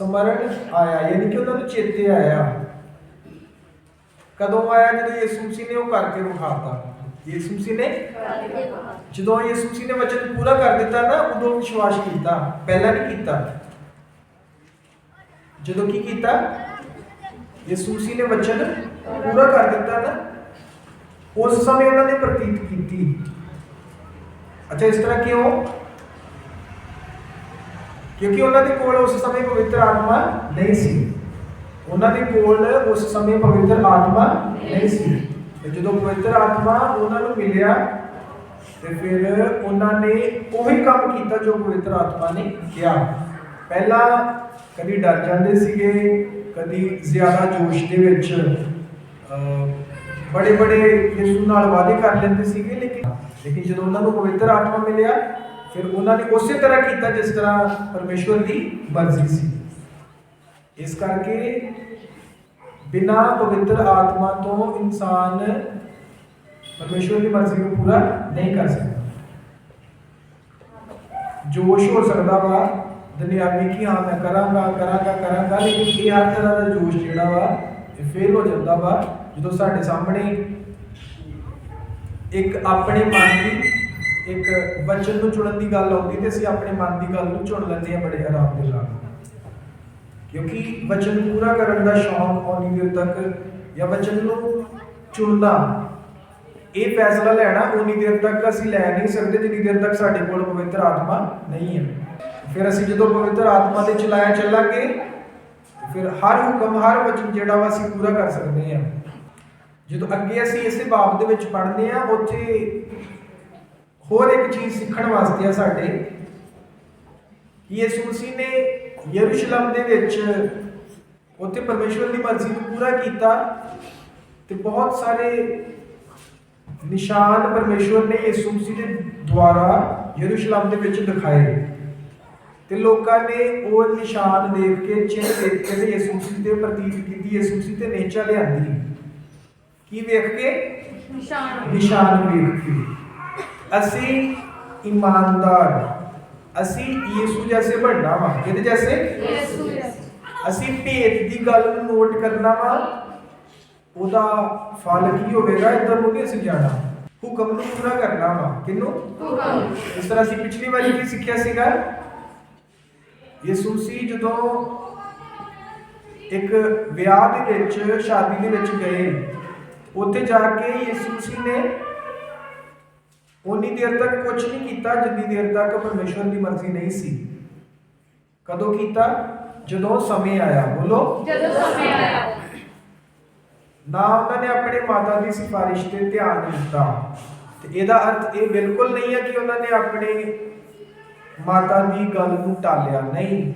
ਸਮਰਨ ਆਇਆ, ਯਾਨੀ ਕਿ ਉਹਨਾਂ ਨੂੰ ਚੇਤੇ ਆਇਆ। ਕਦੋਂ ਆਇਆ? ਜਦੋਂ ਯਿਸੂ ਮਸੀਹ ਨੇ ਉਹ ਕਰਕੇ ਵਿਖਾਤਾ। ਯਿਸੂ ਮਸੀਹ ਨੇ ਜਦੋਂ ਯਿਸੂ ਮਸੀਹ ਨੇ ਵਚਨ ਪੂਰਾ ਕਰ ਦਿੱਤਾ ਨਾ, ਉਦੋਂ ਵਿਸ਼ਵਾਸ ਕੀਤਾ। ਪਹਿਲਾਂ ਨਹੀਂ ਕੀਤਾ। ਜਦੋਂ ਕੀ ਕੀਤਾ? ਯਿਸੂ ਮਸੀਹ ਨੇ ਵਚਨ ਪੂਰਾ ਕਰ ਦਿੱਤਾ ਨਾ, ਉਸ ਸਮੇਂ ਉਹਨਾਂ ਨੇ ਪ੍ਰਤੀਤ ਕੀਤੀ। ਅੱਛਾ, ਇਸ ਤਰ੍ਹਾਂ ਕਿਉਂ? ਕਿਉਂਕਿ ਉਹਨਾਂ ਦੇ ਕੋਲ ਉਸ ਸਮੇਂ ਪਵਿੱਤਰ ਆਤਮਾ ਨਹੀਂ ਸੀ। ਉਹਨਾਂ ਦੇ ਕੋਲ ਉਸ ਸਮੇਂ ਪਵਿੱਤਰ ਆਤਮਾ ਨਹੀਂ ਸੀ। ਤੇ ਜਦੋਂ ਪਵਿੱਤਰ ਆਤਮਾ ਉਹਨਾਂ ਨੂੰ ਮਿਲਿਆ, ਤੇ ਫਿਰ ਉਹਨਾਂ ਨੇ ਉਹੀ ਕੰਮ ਕੀਤਾ ਜੋ ਪਵਿੱਤਰ ਆਤਮਾ ਨੇ ਕਿਹਾ। ਪਹਿਲਾਂ ਕਦੀ ਡਰ ਜਾਂਦੇ ਸੀਗੇ, ਕਦੀ ਜ਼ਿਆਦਾ ਜੋਸ਼ ਦੇ ਵਿੱਚ ਬੜੇ ਬੜੇ ਯਿਸੂ ਨਾਲ ਵਾਅਦੇ ਕਰ ਲੈਂਦੇ ਸੀਗੇ, ਲੇਕਿਨ ਲੇਕਿਨ ਜਦੋਂ ਉਹਨਾਂ ਨੂੰ ਪਵਿੱਤਰ ਆਤਮਾ ਮਿਲਿਆ ਫਿਰ ਉਹਨਾਂ ਨੇ ਉਸੇ ਤਰ੍ਹਾਂ ਕੀਤਾ ਜਿਸ ਤਰ੍ਹਾਂ ਪਰਮੇਸ਼ਵਰ ਦੀ ਮਰਜ਼ੀ ਸੀ। ਇਸ ਕਰਕੇ ਬਿਨਾ ਪਵਿੱਤਰ ਆਤਮਾ ਤੋਂ ਇਨਸਾਨ ਪਰਮੇਸ਼ਵਰ ਦੀ ਮਰਜ਼ੀ ਨੂੰ ਪੂਰਾ ਨਹੀਂ ਕਰ ਸਕਦਾ। ਜੋਸ਼ ਹੋ ਸਕਦਾ ਵਾ, ਦੁਨਿਆਵੀ ਕਿ ਹਾਂ ਮੈਂ ਕਰਾਂਗਾ ਕਰਾਂਗਾ ਕਰਾਂਗਾ, ਲੇਕਿਨ ਇਹ ਹਰ ਤਰ੍ਹਾਂ ਦਾ ਜੋਸ਼ ਜਿਹੜਾ ਵਾ, ਇਹ ਫੇਲ ਹੋ ਜਾਂਦਾ ਵਾ, ਜਦੋਂ ਸਾਡੇ ਸਾਹਮਣੇ ਇੱਕ ਆਪਣੇ ਮਨ ਦੀ ਇੱਕ ਵਚਨ ਨੂੰ ਚੁਣਨ ਦੀ ਗੱਲ ਆਉਂਦੀ ਤੇ ਅਸੀਂ ਆਪਣੇ ਮਨ ਦੀ ਗੱਲ ਨੂੰ ਚੁਣ ਲੈਂਦੇ ਹਾਂ ਬੜੇ ਆਰਾਮ ਦੇ ਨਾਲ। ਕਿਉਂਕਿ ਵਚਨ ਪੂਰਾ ਕਰਨ ਦਾ ਸ਼ੌਂਕ ਔਨੀ ਦੇਰ ਤੱਕ ਜਾਂ ਵਚਨ ਨੂੰ ਚੁਣਨਾ, ਇਹ ਫੈਸਲਾ ਲੈਣਾ ਉਨੀ ਦੇਰ ਤੱਕ ਅਸੀਂ ਲੈ ਨਹੀਂ ਸਕਦੇ ਜਿੰਨੀ ਦੇਰ ਤੱਕ ਸਾਡੇ ਕੋਲ ਪਵਿੱਤਰ ਆਤਮਾ ਨਹੀਂ ਹੈ। ਫਿਰ ਅਸੀਂ ਜਦੋਂ ਪਵਿੱਤਰ ਆਤਮਾ ਦੇ ਚਲਾਇਆ ਚੱਲਾਂਗੇ, ਫਿਰ ਹਰ ਹੁਕਮ, ਹਰ ਵਚਨ ਜਿਹੜਾ ਵਾ ਅਸੀਂ ਪੂਰਾ ਕਰ ਸਕਦੇ ਹਾਂ। ਜਦੋਂ ਅੱਗੇ ਅਸੀਂ ਇਸੇ ਬਾਬ ਦੇ ਵਿੱਚ ਪੜ੍ਹਦੇ ਹਾਂ, ਉੱਥੇ ਹੋਰ ਇੱਕ ਚੀਜ਼ ਸਿੱਖਣ ਵਾਸਤੇ ਆ ਸਾਡੇ। ਕਿ ਯਿਸੂ ਮਸੀਹ ਨੇ ਯਰੂਸ਼ਲਮ ਦੇ ਵਿੱਚ ਉੱਥੇ ਪਰਮੇਸ਼ਵਰ ਦੀ ਮਰਜ਼ੀ ਨੂੰ ਪੂਰਾ ਕੀਤਾ ਤੇ ਬਹੁਤ ਸਾਰੇ ਨਿਸ਼ਾਨ ਪਰਮੇਸ਼ਵਰ ਨੇ ਯਿਸੂ ਮਸੀਹ ਦੇ ਦੁਆਰਾ ਯਰੂਸ਼ਲਮ ਦੇ ਵਿੱਚ ਦਿਖਾਏ। ਤੇ ਲੋਕਾਂ ਨੇ ਉਹ ਨਿਸ਼ਾਨ ਦੇਖ ਕੇ ਚਿੰਨ੍ਹ ਦੇਖ ਕੇ ਤੇ ਯਿਸੂ ਮਸੀਹ ਦੇ ਪ੍ਰਤੀਤ ਕੀਤੀ। ਯਿਸੂ ਮਸੀਹ ਤੇ ਨੇਚਾ ਲਿਆਂਦੀ। ਕੀ ਵੇਖ ਕੇ? ਨਿਸ਼ਾਨ। ਨਿਸ਼ਾਨ ਵੇਖ ਕੇ। ਅਸੀਂ ਇਮਾਨਦਾਰ ਅਸੀਂ ਯਿਸੂ ਜੈਸੇ ਬਣਨਾ ਵਾ। ਕਿਹਦੇ ਜੈਸੇ? ਯਿਸੂ ਅਸੀਂ ਭੇਤ ਦੀ ਗੱਲ ਨੂੰ ਨੋਟ ਕਰਨਾ ਵਾ। ਉਹਦਾ ਫਲ ਕੀ ਹੋਵੇਗਾ? ਇਧਰ ਨੂੰ ਨਹੀਂ ਅਸੀਂ ਜਾਣਾ। ਹੁਕਮ ਨੂੰ ਪੂਰਾ ਕਰਨਾ ਵਾ। ਕਿਨੂੰ ਹੁਕਮ। ਇਸ ਤਰ੍ਹਾਂ ਅਸੀਂ ਪਿਛਲੀ ਵਾਰੀ ਕੀ ਸਿੱਖਿਆ ਸੀਗਾ। ਯਿਸੂ ਸੀ ਜਦੋਂ ਇੱਕ ਵਿਆਹ ਦੇ ਵਿੱਚ ਸ਼ਾਦੀ ਦੇ ਵਿੱਚ ਗਏ। ਉੱਥੇ ਜਾ ਕੇ ਯਿਸੂ ਮਸੀਹ ਨੇ ਉਨੀ ਦੇਰ ਤੱਕ ਕੁਝ ਨਹੀਂ ਕੀਤਾ ਜਿੰਨੀ ਦੇਰ ਤੱਕ ਪਰਮੇਸ਼ਵਰ ਦੀ ਮਰਜ਼ੀ ਨਹੀਂ ਸੀ। ਕਦੋਂ ਕੀਤਾ? ਜਦੋਂ ਸਮੇਂ ਆਇਆ। ਬੋਲੋ। ਜਦੋਂ ਸਮੇਂ ਆਇਆ। ਨਾ ਉਹਨਾਂ ਨੇ ਆਪਣੇ ਮਾਤਾ ਦੀ ਸਿਫਾਰਿਸ਼ ਤੇ ਧਿਆਨ ਦਿੱਤਾ। ਤੇ ਇਹਦਾ ਅਰਥ ਇਹ ਬਿਲਕੁਲ ਨਹੀਂ ਹੈ ਕਿ ਉਹਨਾਂ ਨੇ ਆਪਣੇ ਮਾਤਾ ਦੀ ਗੱਲ ਨੂੰ ਟਾਲਿਆ। ਨਹੀਂ।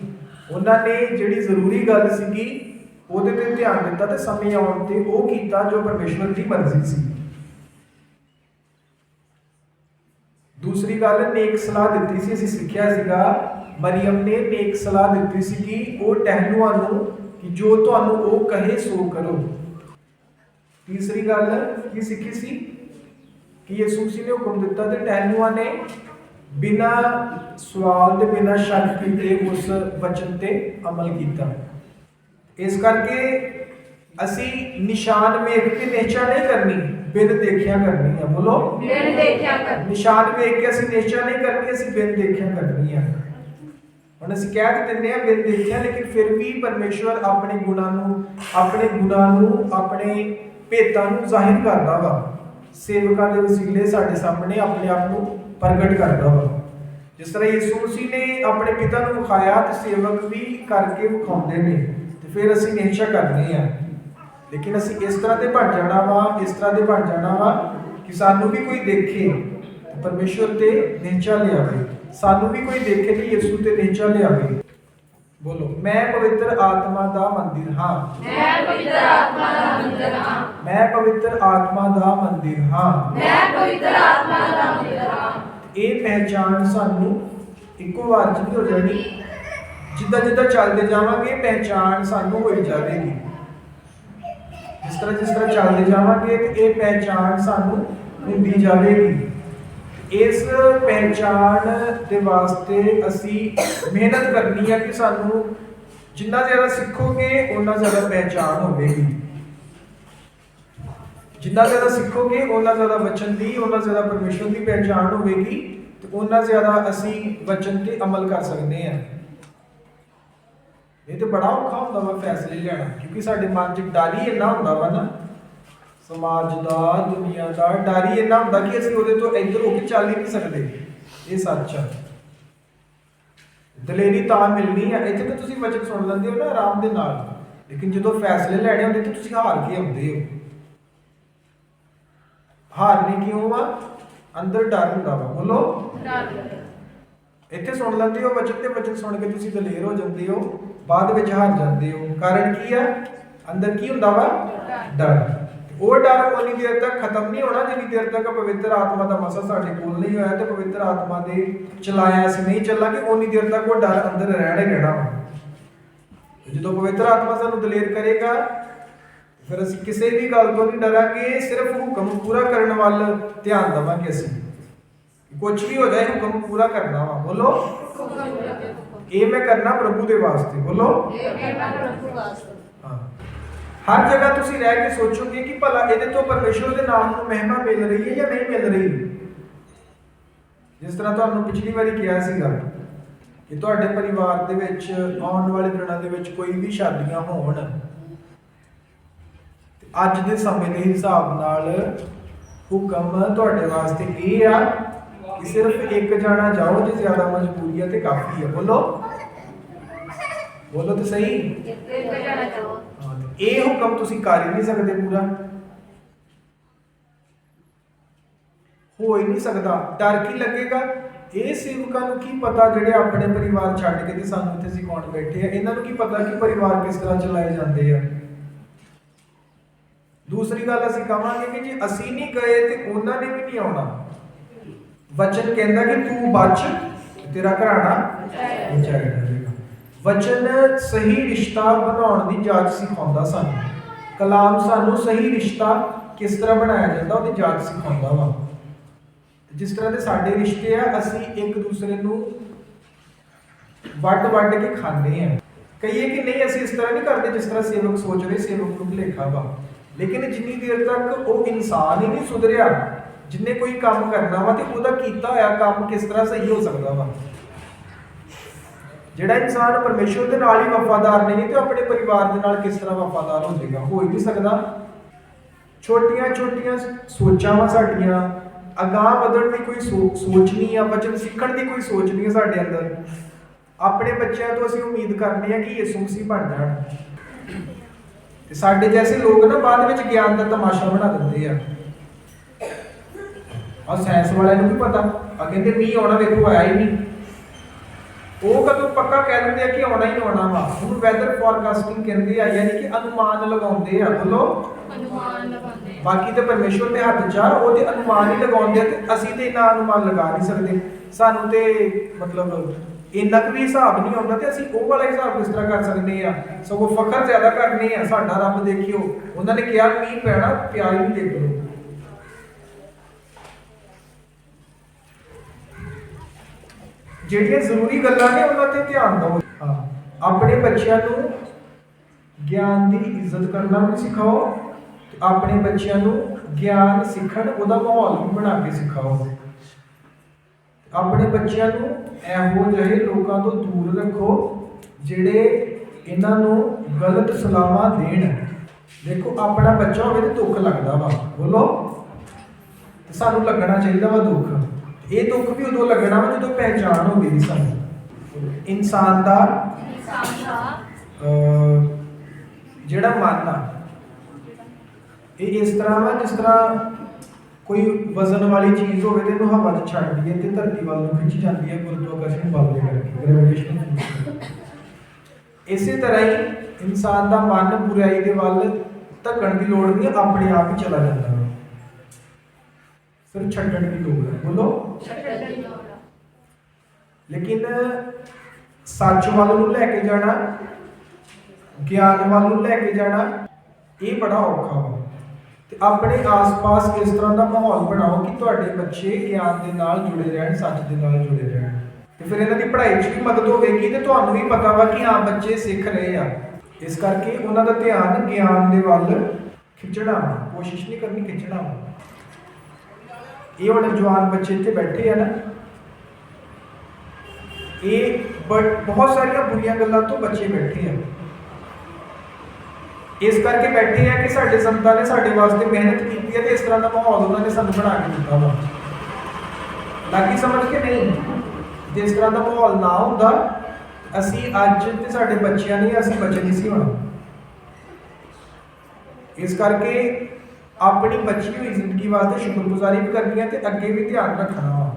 ਉਹਨਾਂ ਨੇ ਜਿਹੜੀ ਜ਼ਰੂਰੀ ਗੱਲ ਸੀਗੀ ਉਹਦੇ ਤੇ ਧਿਆਨ ਦਿੱਤਾ ਤੇ ਸਮੇਂ ਆਉਣ ਤੇ ਉਹ ਕੀਤਾ ਜੋ ਪਰਮੇਸ਼ਵਰ ਦੀ ਮਰਜ਼ੀ ਸੀ। ਦੂਸਰੀ ਗੱਲ, ਨੇਕ ਸਲਾਹ ਦਿੱਤੀ ਸੀ, ਅਸੀਂ ਸਿੱਖਿਆ ਸੀਗਾ। ਮਰੀਮ ਨੇ ਨੇਕ ਸਲਾਹ ਦਿੱਤੀ ਸੀ ਕਿ ਉਹ ਟਹਿਲੂਆਂ ਨੂੰ, ਕਿ ਜੋ ਤੁਹਾਨੂੰ ਉਹ ਕਹੇ, ਸੋ ਕਰੋ। ਤੀਸਰੀ ਗੱਲ ਕੀ ਸਿੱਖੀ ਸੀ? ਕਿ ਯਿਸੂ ਮਸੀਹ ਨੇ ਹੁਕਮ ਦਿੱਤਾ ਤੇ ਟਹਿਲੂਆਂ ਨੇ ਬਿਨਾ ਸਵਾਲ ਦੇ ਬਿਨਾ ਸ਼ੱਕ ਕੀਤੇ ਉਸ ਵਚਨ ਤੇ ਅਮਲ ਕੀਤਾ। ਇਸ ਕਰਕੇ ਅਸੀਂ ਨਿਸ਼ਾਨ ਵੇਖ ਕੇ ਨਿਸ਼ਚਾ ਨਹੀਂ ਕਰਨੀ ਬਿਨ ਦੇਖਿਆ ਕਰਨੀ ਆ ਬੋਲੋ। ਬਿਨ ਦੇਖਿਆ ਕਰ ਨਿਸ਼ਾਨ ਵੇਖ ਕੇ ਅਸੀਂ ਨਿਸ਼ਚਾ ਨਹੀਂ ਕਰਨੀ ਅਸੀਂ ਬਿਨ ਦੇਖਿਆ ਕਰਨੀ ਆ। ਹੁਣ ਅਸੀਂ ਕਹਿ ਤਾਂ ਦਿੰਦੇ ਆ ਬਿਨ ਦੇਖਿਆ ਲੇਕਿਨ ਫਿਰ ਵੀ ਪਰਮੇਸ਼ਵਰ ਆਪਣੇ ਗੁਣਾਂ ਨੂੰ ਆਪਣੇ ਗੁਣਾਂ ਨੂੰ ਆਪਣੇ ਭੇਤਾਂ ਨੂੰ ਜ਼ਾਹਿਰ ਕਰਦਾ ਵਾ। ਸੇਵਕਾਂ ਦੇ ਵਸੀਲੇ ਸਾਡੇ ਸਾਹਮਣੇ ਆਪਣੇ ਆਪ ਨੂੰ ਪ੍ਰਗਟ ਕਰਦਾ ਵਾ। ਜਿਸ ਤਰ੍ਹਾਂ ਯਿਸੂ ਮਸੀਹ ਨੇ ਆਪਣੇ ਪਿਤਾ ਨੂੰ ਵਿਖਾਇਆ ਤੇ ਸੇਵਕ ਵੀ ਕਰਕੇ ਵਿਖਾਉਂਦੇ ਨੇ ਤੇ ਫਿਰ ਅਸੀਂ ਨਿਸ਼ਚਾ ਕਰਨੇ ਆ। ਲੇਕਿਨ ਅਸੀਂ ਇਸ ਤਰ੍ਹਾਂ ਦੇ ਬਣ ਜਾਣਾ ਵਾ ਇਸ ਤਰ੍ਹਾਂ ਦੇ ਬਣ ਜਾਣਾ ਵਾ ਕਿ ਸਾਨੂੰ ਵੀ ਕੋਈ ਦੇਖੇ ਪਰਮੇਸ਼ਵਰ ਤੇ ਨਿਹਚਾ ਲਿਆਵੇ। ਸਾਨੂੰ ਵੀ ਕੋਈ ਦੇਖੇ ਕਿ ਯਿਸੂ ਤੇ ਨਿਹਚਾ ਲਿਆਵੇ। ਬੋਲੋ ਮੈਂ ਪਵਿੱਤਰ ਆਤਮਾ ਦਾ ਮੰਦਿਰ ਹਾਂ। ਮੈਂ ਪਵਿੱਤਰ ਆਤਮਾ ਦਾ ਮੰਦਰ ਹਾਂ। ਮੈਂ ਪਵਿੱਤਰ ਆਤਮਾ ਦਾ ਮੰਦਿਰ ਹਾਂ। ਮੈਂ ਪਵਿੱਤਰ ਆਤਮਾ ਦਾ ਮੰਦਰ ਹਾਂ। ਇਹ ਪਹਿਚਾਨ ਸਾਨੂੰ ਇੱਕੋ ਵਾਰ ਚ ਨਹੀਂ ਹੋ ਜਾਣੀ। ਜਿੱਦਾਂ ਜਿੱਦਾਂ ਚੱਲਦੇ ਜਾਵਾਂਗੇ ਪਹਿਚਾਨ ਸਾਨੂੰ ਹੋਈ ਜਾਵੇਗੀ। ਜਿਸ ਤਰ੍ਹਾਂ ਜਿਸ ਤਰ੍ਹਾਂ ਚੱਲਦੇ ਜਾਵਾਂਗੇ ਤੇ ਇਹ ਪਹਿਚਾਨ ਸਾਨੂੰ ਹੁੰਦੀ ਜਾਵੇਗੀ। ਇਸ ਪਹਿਚਾਨ ਦੇ ਵਾਸਤੇ ਅਸੀਂ ਮਿਹਨਤ ਕਰਨੀ ਹੈ ਕਿ ਸਾਨੂੰ ਜਿੰਨਾ ਜ਼ਿਆਦਾ ਸਿੱਖੋਗੇ ਉਨਾ ਜ਼ਿਆਦਾ ਪਹਿਚਾਣ ਹੋਵੇਗੀ। ਜਿੰਨਾ ਜ਼ਿਆਦਾ ਸਿੱਖੋਗੇ ਉਹਨਾਂ ਜ਼ਿਆਦਾ ਵਚਨ ਦੀ ਉਹਨਾਂ ਜ਼ਿਆਦਾ ਪਰਮੇਸ਼ਵਰ ਦੀ ਪਹਿਚਾਣ ਹੋਵੇਗੀ ਤੇ ਉਹਨਾਂ ਜ਼ਿਆਦਾ ਅਸੀਂ ਵਚਨ ਤੇ ਅਮਲ ਕਰ ਸਕਦੇ ਹਾਂ ਇਹ ਤੇ ਬੜਾ ਔਖਾ ਹੁੰਦਾ ਵਾ ਫੈਸਲੇ ਲੈਣਾ ਕਿਉਂਕਿ ਸਾਡੇ ਮਨ 'ਚ ਡਰ ਹੀ ਇੰਨਾ ਹੁੰਦਾ ਵਾ ਨਾ। ਸਮਾਜ ਦਾ ਦੁਨੀਆ ਦਾ ਡਰ ਹੀ ਇੰਨਾ ਹੁੰਦਾ ਕਿ ਅਸੀਂ ਉਹਦੇ ਤੋਂ ਇੱਧਰ ਹੋ ਕੇ ਚੱਲ ਹੀ ਨਹੀਂ ਸਕਦੇ। ਇਹ ਸੱਚ ਆ। ਦਲੇਰੀ ਤਾਂ ਮਿਲਣੀ ਆ। ਇੱਥੇ ਤਾਂ ਤੁਸੀਂ ਵਚਨ ਸੁਣ ਲੈਂਦੇ ਹੋ ਨਾ ਆਰਾਮ ਦੇ ਨਾਲ। ਲੇਕਿਨ ਜਦੋਂ ਫੈਸਲੇ ਲੈਣੇ ਹੁੰਦੇ ਤਾਂ ਤੁਸੀਂ ਹਾਰ ਕੇ ਆਉਂਦੇ ਹੋ। ਹਾਰਨੇ ਕਿਉਂ ਆ? ਅੰਦਰ ਡਰ ਹੁੰਦਾ ਵਾ। ਬੋਲੋ। ਇੱਥੇ ਸੁਣ ਲੈਂਦੇ ਹੋ ਵਚਨ ਤੇ ਵਚਨ ਸੁਣ ਕੇ ਤੁਸੀਂ ਦਲੇਰ ਹੋ ਜਾਂਦੇ ਹੋ। ਬਾਅਦ ਵਿੱਚ ਹਾਰ ਜਾਂਦੇ ਹੋ। ਕਾਰਨ ਕੀ ਹੈ ਅੰਦਰ ਕੀ ਹੁੰਦਾ ਵਾ? ਡਰ। ਉਹ ਡਰ ਉਨੀ ਦੇਰ ਤੱਕ ਖਤਮ ਨਹੀਂ ਹੋਣਾ, ਜਿੰਨੀ ਦੇਰ ਤੱਕ ਪਵਿੱਤਰ ਆਤਮਾ ਦਾ ਮਸਾ ਸਾਡੇ ਕੋਲ ਨਹੀਂ ਹੋਇਆ ਤੇ ਪਵਿੱਤਰ ਆਤਮਾ ਦੇ ਚਲਾਇਆ ਅਸੀਂ ਨਹੀਂ ਚੱਲਾਂਗੇ ਉਨੀ ਦੇਰ ਤੱਕ ਉਹ ਡਰ ਅੰਦਰ ਰਹਿਣਾ ਹੀ ਰਹਿਣਾ ਵਾ। ਜਦੋਂ ਪਵਿੱਤਰ ਆਤਮਾ ਸਾਨੂੰ ਦਲੇਰ ਕਰੇਗਾ, ਫਿਰ ਅਸੀਂ ਕਿਸੇ ਵੀ ਗੱਲ ਤੋਂ ਨਹੀਂ ਡਰਾਂਗੇ, ਸਿਰਫ ਹੁਕਮ ਪੂਰਾ ਕਰਨ ਵੱਲ ਧਿਆਨ ਦੇਵਾਂਗੇ ਅਸੀਂ। ਕੁਝ ਵੀ ਹੋ ਜਾਏ, ਹੁਕਮ ਪੂਰਾ ਕਰਨਾ ਵਾ। ਬੋਲੋ? ਇਹ ਮੈਂ ਕਰਨਾ ਪ੍ਰਭੂ ਦੇ ਵਾਸਤੇ ਬੋਲੋ। ਇਹ ਕਹਿਣਾ ਪ੍ਰਭੂ ਵਾਸਤੇ। ਹਾਂ। ਹਰ ਜਗ੍ਹਾ ਤੁਸੀਂ ਰਹਿ ਕੇ ਸੋਚੋਗੇ ਕਿ ਭਲਾ ਇਹਦੇ ਤੋਂ ਪਰਮੇਸ਼ਵਰ ਦੇ ਨਾਮ ਨੂੰ ਮਹਿਮਾ ਮਿਲ ਰਹੀ ਹੈ ਜਾਂ ਨਹੀਂ ਮਿਲ ਰਹੀ। ਜਿਸ ਤਰ੍ਹਾਂ ਤੁਹਾਨੂੰ ਪਿਛਲੀ ਵਾਰੀ ਕਿਹਾ ਸੀਗਾ ਕਿ ਤੁਹਾਡੇ ਪਰਿਵਾਰ ਦੇ ਵਿੱਚ ਆਉਣ ਵਾਲੇ ਦਿਨਾਂ ਦੇ ਵਿੱਚ ਕੋਈ ਵੀ ਸ਼ਾਦੀਆਂ ਹੋਣ ਅੱਜ ਦੇ ਸਮੇਂ ਦੇ ਹਿਸਾਬ ਨਾਲ ਹੁਕਮ ਤੁਹਾਡੇ ਵਾਸਤੇ ਇਹ ਆ ਕਿ ਸਿਰਫ ਇੱਕ ਜਾਣਾ ਜਾਓ ਜੇ ਜ਼ਿਆਦਾ ਮਜਬੂਰੀ ਹੈ ਤੇ ਕਾਫੀ ਹੈ ਬੋਲੋ। ਬੋਲੋ ਤੇ ਸਹੀ। ਕਿਤੇ ਜਾਣਾ ਚਾਹੋ ਇਹ ਹੁਕਮ ਤੁਸੀਂ ਕਰ ਹੀ ਨਹੀਂ ਸਕਦੇ ਪੂਰਾ। ਹੋ ਹੀ ਨਹੀਂ ਸਕਦਾ। ਡਰ ਕੀ ਲੱਗੇਗਾ? ਇਹ ਸੇਵਕਾਂ ਨੂੰ ਕੀ ਪਤਾ ਜਿਹੜੇ ਆਪਣੇ ਪਰਿਵਾਰ ਛੱਡ ਕੇ ਤੇ ਸਾਨੂੰ ਇੱਥੇ ਸਿਖਾਉਣ ਬੈਠੇ ਆ? ਇਹਨਾਂ ਨੂੰ ਕੀ ਪਤਾ ਕਿ ਪਰਿਵਾਰ ਕਿਸ ਤਰ੍ਹਾਂ ਚਲਾਏ ਜਾਂਦੇ ਆ? ਦੂਸਰੀ ਗੱਲ ਅਸੀਂ ਕਹਾਂਗੇ ਕਿ ਜੇ ਅਸੀਂ ਨਹੀਂ ਗਏ ਤੇ ਉਹਨਾਂ ਨੇ ਵੀ ਨਹੀਂ ਆਉਣਾ। ਵਚਨ ਕਹਿੰਦਾ ਕਿ ਤੂੰ ਬਚ ਤੇਰਾ ਘਰਾਣਾ ਬਚਾਇਆ ਜਾਵੇਗਾ ਵਚਨ ਸਹੀ ਰਿਸ਼ਤਾ ਬਣਾਉਣ ਦੀ ਜਾਚ ਸਿਖਾਉਂਦਾ ਸਾਨੂੰ ਕਲਾਮ ਸਾਨੂੰ ਸਹੀ ਰਿਸ਼ਤਾ ਕਿਸ ਤਰ੍ਹਾਂ ਬਣਾਇਆ ਜਾਂਦਾ ਉਹਦੀ ਜਾਚ ਸਿਖਾਉਂਦਾ ਵਾ ਜਿਸ ਤਰ੍ਹਾਂ ਦੇ ਸਾਡੇ ਰਿਸ਼ਤੇ ਆ ਅਸੀਂ ਇੱਕ ਦੂਸਰੇ ਨੂੰ ਵੱਡ ਵੱਡ ਕੇ ਖਾਂਦੇ ਆ ਕਹੀਏ ਕਿ ਨਹੀਂ ਅਸੀਂ ਇਸ ਤਰ੍ਹਾਂ ਨਹੀਂ ਕਰਦੇ ਜਿਸ ਤਰ੍ਹਾਂ ਸੇਵਕ ਸੋਚ ਰਹੇ ਸੇਵਕ ਨੂੰ ਭੁਲੇਖਾ ਵਾ ਲੇਕਿਨ ਜਿੰਨੀ ਦੇਰ ਤੱਕ ਉਹ ਇਨਸਾਨ ਹੀ ਨਹੀਂ ਸੁਧਰਿਆ ਜਿੰਨੇ ਕੋਈ ਕੰਮ ਕਰਨਾ ਵਾ ਤੇ ਉਹਦਾ ਕੀਤਾ ਹੋਇਆ ਕੰਮ ਕਿਸ ਤਰ੍ਹਾਂ ਸਹੀ ਹੋ ਸਕਦਾ ਵਾ। ਜਿਹੜਾ ਇਨਸਾਨ ਪਰਮੇਸ਼ਵਰ ਦੇ ਨਾਲ ਹੀ ਵਫਾਦਾਰ ਨਹੀਂ ਤੇ ਆਪਣੇ ਪਰਿਵਾਰ ਦੇ ਨਾਲ ਕਿਸ ਤਰ੍ਹਾਂ ਵਫਾਦਾਰ ਹੋ ਜਾਏਗਾ, ਹੋ ਹੀ ਨਹੀਂ ਸਕਦਾ। ਛੋਟੀਆਂ ਛੋਟੀਆਂ ਸੋਚਾਂ ਵਾ ਸਾਡੀਆਂ, ਅਗਾਹ ਵਧਣ ਦੀ ਕੋਈ ਸੋਚ ਨਹੀਂ ਆ, ਵਚਨ ਸਿੱਖਣ ਦੀ ਕੋਈ ਸੋਚ ਨਹੀਂ ਸਾਡੇ ਅੰਦਰ। ਆਪਣੇ ਬੱਚਿਆਂ ਤੋਂ ਅਸੀਂ ਉਮੀਦ ਕਰਦੇ ਆ ਕਿ ਯਿਸੂ ਮਸੀਹ ਬਣ ਜਾਣ। ਤੇ ਸਾਡੇ ਜੈਸੇ ਲੋਕ ਨਾ ਬਾਅਦ ਵਿੱਚ ਗਿਆਨ ਦਾ ਤਮਾਸ਼ਾ ਬਣਾ ਦਿੰਦੇ ਆ। ਆ ਸਾਇੰਸ ਵਾਲਿਆਂ ਨੂੰ ਵੀ ਪਤਾ? ਆ ਕਹਿੰਦੇ ਮੀਂਹ ਆਉਣਾ ਵੇਖੋ ਆਇਆ ਹੀ ਨਹੀਂ। ਉਹ ਕਦੋਂ ਪੱਕਾ ਕਹਿ ਦਿੰਦੇ ਆ ਕਿ ਆਉਣਾ ਹੀ ਆਉਣਾ ਵਾ। ਉਹਨੂੰ ਵੈਦਰ ਫੋਰਕਾਸਟਿੰਗ ਕਹਿੰਦੇ ਆ ਯਾਨੀ ਕਿ ਅਨੁਮਾਨ ਲਗਾਉਂਦੇ ਆ। ਬੋਲੋ। ਅਨੁਮਾਨ ਲਗਾਉਂਦੇ ਬਾਕੀ ਤੇ ਪਰਮੇਸ਼ਵਰ ਦੇ ਹੱਥ ਆ ਉਹ ਤੇ ਅਨੁਮਾਨ ਹੀ ਲਗਾਉਂਦੇ ਆ ਤੇ ਅਸੀਂ ਤੇ ਇੰਨਾ ਅਨੁਮਾਨ ਲਗਾ ਨਹੀਂ ਸਕਦੇ। ਸਾਨੂੰ ਤੇ ਮਤਲਬ ਇੰਨਾ ਕੁ ਵੀ ਹਿਸਾਬ ਨਹੀਂ ਆਉਂਦਾ ਤੇ ਅਸੀਂ ਉਹ ਵਾਲਾ ਹਿਸਾਬ ਕਿਸ ਤਰ੍ਹਾਂ ਕਰ ਸਕਦੇ ਆ? ਸਗੋਂ ਫਖਰ ਜ਼ਿਆਦਾ ਕਰਨੇ ਆ ਸਾਡਾ ਰੱਬ ਦੇਖਿਓ। ਉਹਨਾਂ ਨੇ ਕਿਹਾ ਮੀਂਹ ਪੈਣਾ ਪਿਆ ਹੀ ਨਹੀਂ ਦੇਖ ਲਓ। ਜਿਹੜੀਆਂ ਜ਼ਰੂਰੀ ਗੱਲਾਂ ਨੇ ਉਹਨਾਂ ਤੇ ਧਿਆਨ ਦਿਓ। ਹਾਂ। ਆਪਣੇ ਬੱਚਿਆਂ ਨੂੰ ਗਿਆਨ ਦੀ ਇੱਜ਼ਤ ਕਰਨਾ ਵੀ ਸਿਖਾਓ ਆਪਣੇ ਬੱਚਿਆਂ ਨੂੰ ਗਿਆਨ ਸਿੱਖਣ ਉਹਦਾ ਮਾਹੌਲ ਵੀ ਬਣਾ ਕੇ ਸਿਖਾਓ। ਆਪਣੇ ਬੱਚਿਆਂ ਨੂੰ ਇਹੋ ਜਿਹੇ ਲੋਕਾਂ ਤੋਂ ਦੂਰ ਰੱਖੋ ਜਿਹੜੇ ਇਹਨਾਂ ਨੂੰ ਗਲਤ ਸਲਾਹਾਂ ਦੇਣ। ਦੇਖੋ ਆਪਣਾ ਬੱਚਾ ਹੋਵੇ ਤੇ ਦੁੱਖ ਲੱਗਦਾ ਵਾ। ਬੋਲੋ? ਸਾਨੂੰ ਲੱਗਣਾ ਚਾਹੀਦਾ ਵਾ ਦੁੱਖ। ਇਹ ਦੁੱਖ ਵੀ ਉਦੋਂ ਲੱਗਣਾ ਵਾ ਜਦੋਂ ਪਹਿਚਾਣ ਹੋਵੇਗੀ ਸਾਨੂੰ। ਇਨਸਾਨ ਦਾ ਜਿਹੜਾ ਮਨ ਆ ਇਹ ਇਸ ਤਰ੍ਹਾਂ ਵਾ ਜਿਸ ਤਰ੍ਹਾਂ ਕੋਈ ਵਜ਼ਨ ਵਾਲੀ ਚੀਜ਼ ਹੋਵੇ ਤੇ ਇਹਨੂੰ ਹਵਾ 'ਚ ਛੱਡਦੀ ਹੈ ਤੇ ਧਰਤੀ ਵੱਲ ਨੂੰ ਖਿੱਚੀ ਜਾਂਦੀ ਹੈ ਗੁਰੂਤਵਾਕਰਸ਼ਣ ਬਲ ਦੇ ਕਰਕੇ ਗ੍ਰੈਵਿਟੇਸ਼ਨ ਇਸੇ ਤਰ੍ਹਾਂ ਹੀ ਇਨਸਾਨ ਦਾ ਮਨ ਬੁਰਾਈ ਦੇ ਵੱਲ ਧੱਕਣ ਦੀ ਲੋੜ ਨਹੀਂ ਆਪਣੇ ਆਪ ਹੀ ਚਲਾ ਜਾਂਦਾ ਸਿਰ ਛੱਡਣ ਦੀ ਲੋੜ ਹੈ। ਬੋਲੋ। ਲੇਕਿਨ ਸੱਚ ਵੱਲ ਨੂੰ ਲੈ ਕੇ ਜਾਣਾ, ਗਿਆਨ ਵੱਲ ਨੂੰ ਲੈ ਕੇ ਜਾਣਾ, ਇਹ ਬੜਾ ਔਖਾ ਵਾ। ਤੇ ਆਪਣੇ ਆਸ-ਪਾਸ ਇਸ ਤਰ੍ਹਾਂ ਦਾ ਮਾਹੌਲ ਬਣਾਓ ਕਿ ਤੁਹਾਡੇ ਬੱਚੇ ਗਿਆਨ ਦੇ ਨਾਲ ਜੁੜੇ ਰਹਿਣ, ਸੱਚ ਦੇ ਨਾਲ ਜੁੜੇ ਰਹਿਣ। ਤੇ ਫਿਰ ਇਹਨਾਂ ਦੀ ਪੜ੍ਹਾਈ 'ਚ ਵੀ ਮਦਦ ਹੋਵੇਗੀ ਤੇ ਤੁਹਾਨੂੰ ਵੀ ਪਤਾ ਵਾ ਕਿ ਹਾਂ, ਬੱਚੇ ਸਿੱਖ ਰਹੇ ਆ। ਇਸ ਕਰਕੇ ਉਹਨਾਂ ਦਾ ਧਿਆਨ ਗਿਆਨ ਦੇ ਵੱਲ ਖਿੱਚਣਾ ਵਾ, ਕੋਸ਼ਿਸ਼ ਨਹੀਂ ਕਰਨੀ ਖਿੱਚਣਾ ਵਾ। ਇਹ ਹੁਣ ਜਵਾਨ ਬੱਚੇ ਇੱਥੇ ਬੈਠੇ ਆ ਨਾ, ਇਹ ਬਹੁਤ ਸਾਰੀਆਂ ਬੁਰੀਆਂ ਗੱਲਾਂ ਤੋਂ ਬੱਚੇ ਬੈਠੇ ਆ। ਇਸ ਕਰਕੇ ਬੈਠੇ ਆ ਕਿ ਸਾਡੇ ਸੰਤਾਂ ਨੇ ਸਾਡੇ ਵਾਸਤੇ ਮਿਹਨਤ ਕੀਤੀ ਹੈ ਤੇ ਇਸ ਤਰ੍ਹਾਂ ਦਾ ਮਾਹੌਲ ਉਹਨਾਂ ਨੇ ਸਾਨੂੰ ਬਣਾ ਕੇ ਦਿੱਤਾ ਵਾ। ਲੱਗੀ ਸਮਝ ਕੇ ਨਹੀਂ? ਜਿਸ ਤਰ੍ਹਾਂ ਦਾ ਮਾਹੌਲ ਨਾ ਹੁੰਦਾ, ਅਸੀਂ ਅੱਜ ਤੇ ਸਾਡੇ ਬੱਚਿਆਂ ਨੇ ਅਸੀਂ ਬਚੇ ਨਹੀਂ ਸੀ ਹੋਣਾ। ਇਸ ਕਰਕੇ ਆਪਣੀ ਬਚੀ ਹੋਈ ਜ਼ਿੰਦਗੀ ਵਾਸਤੇ ਸ਼ੁਕਰਗੁਜ਼ਾਰੀ ਵੀ ਕਰਨੀ ਹੈ ਤੇ ਅੱਗੇ ਵੀ ਧਿਆਨ ਰੱਖਣਾ ਵਾ,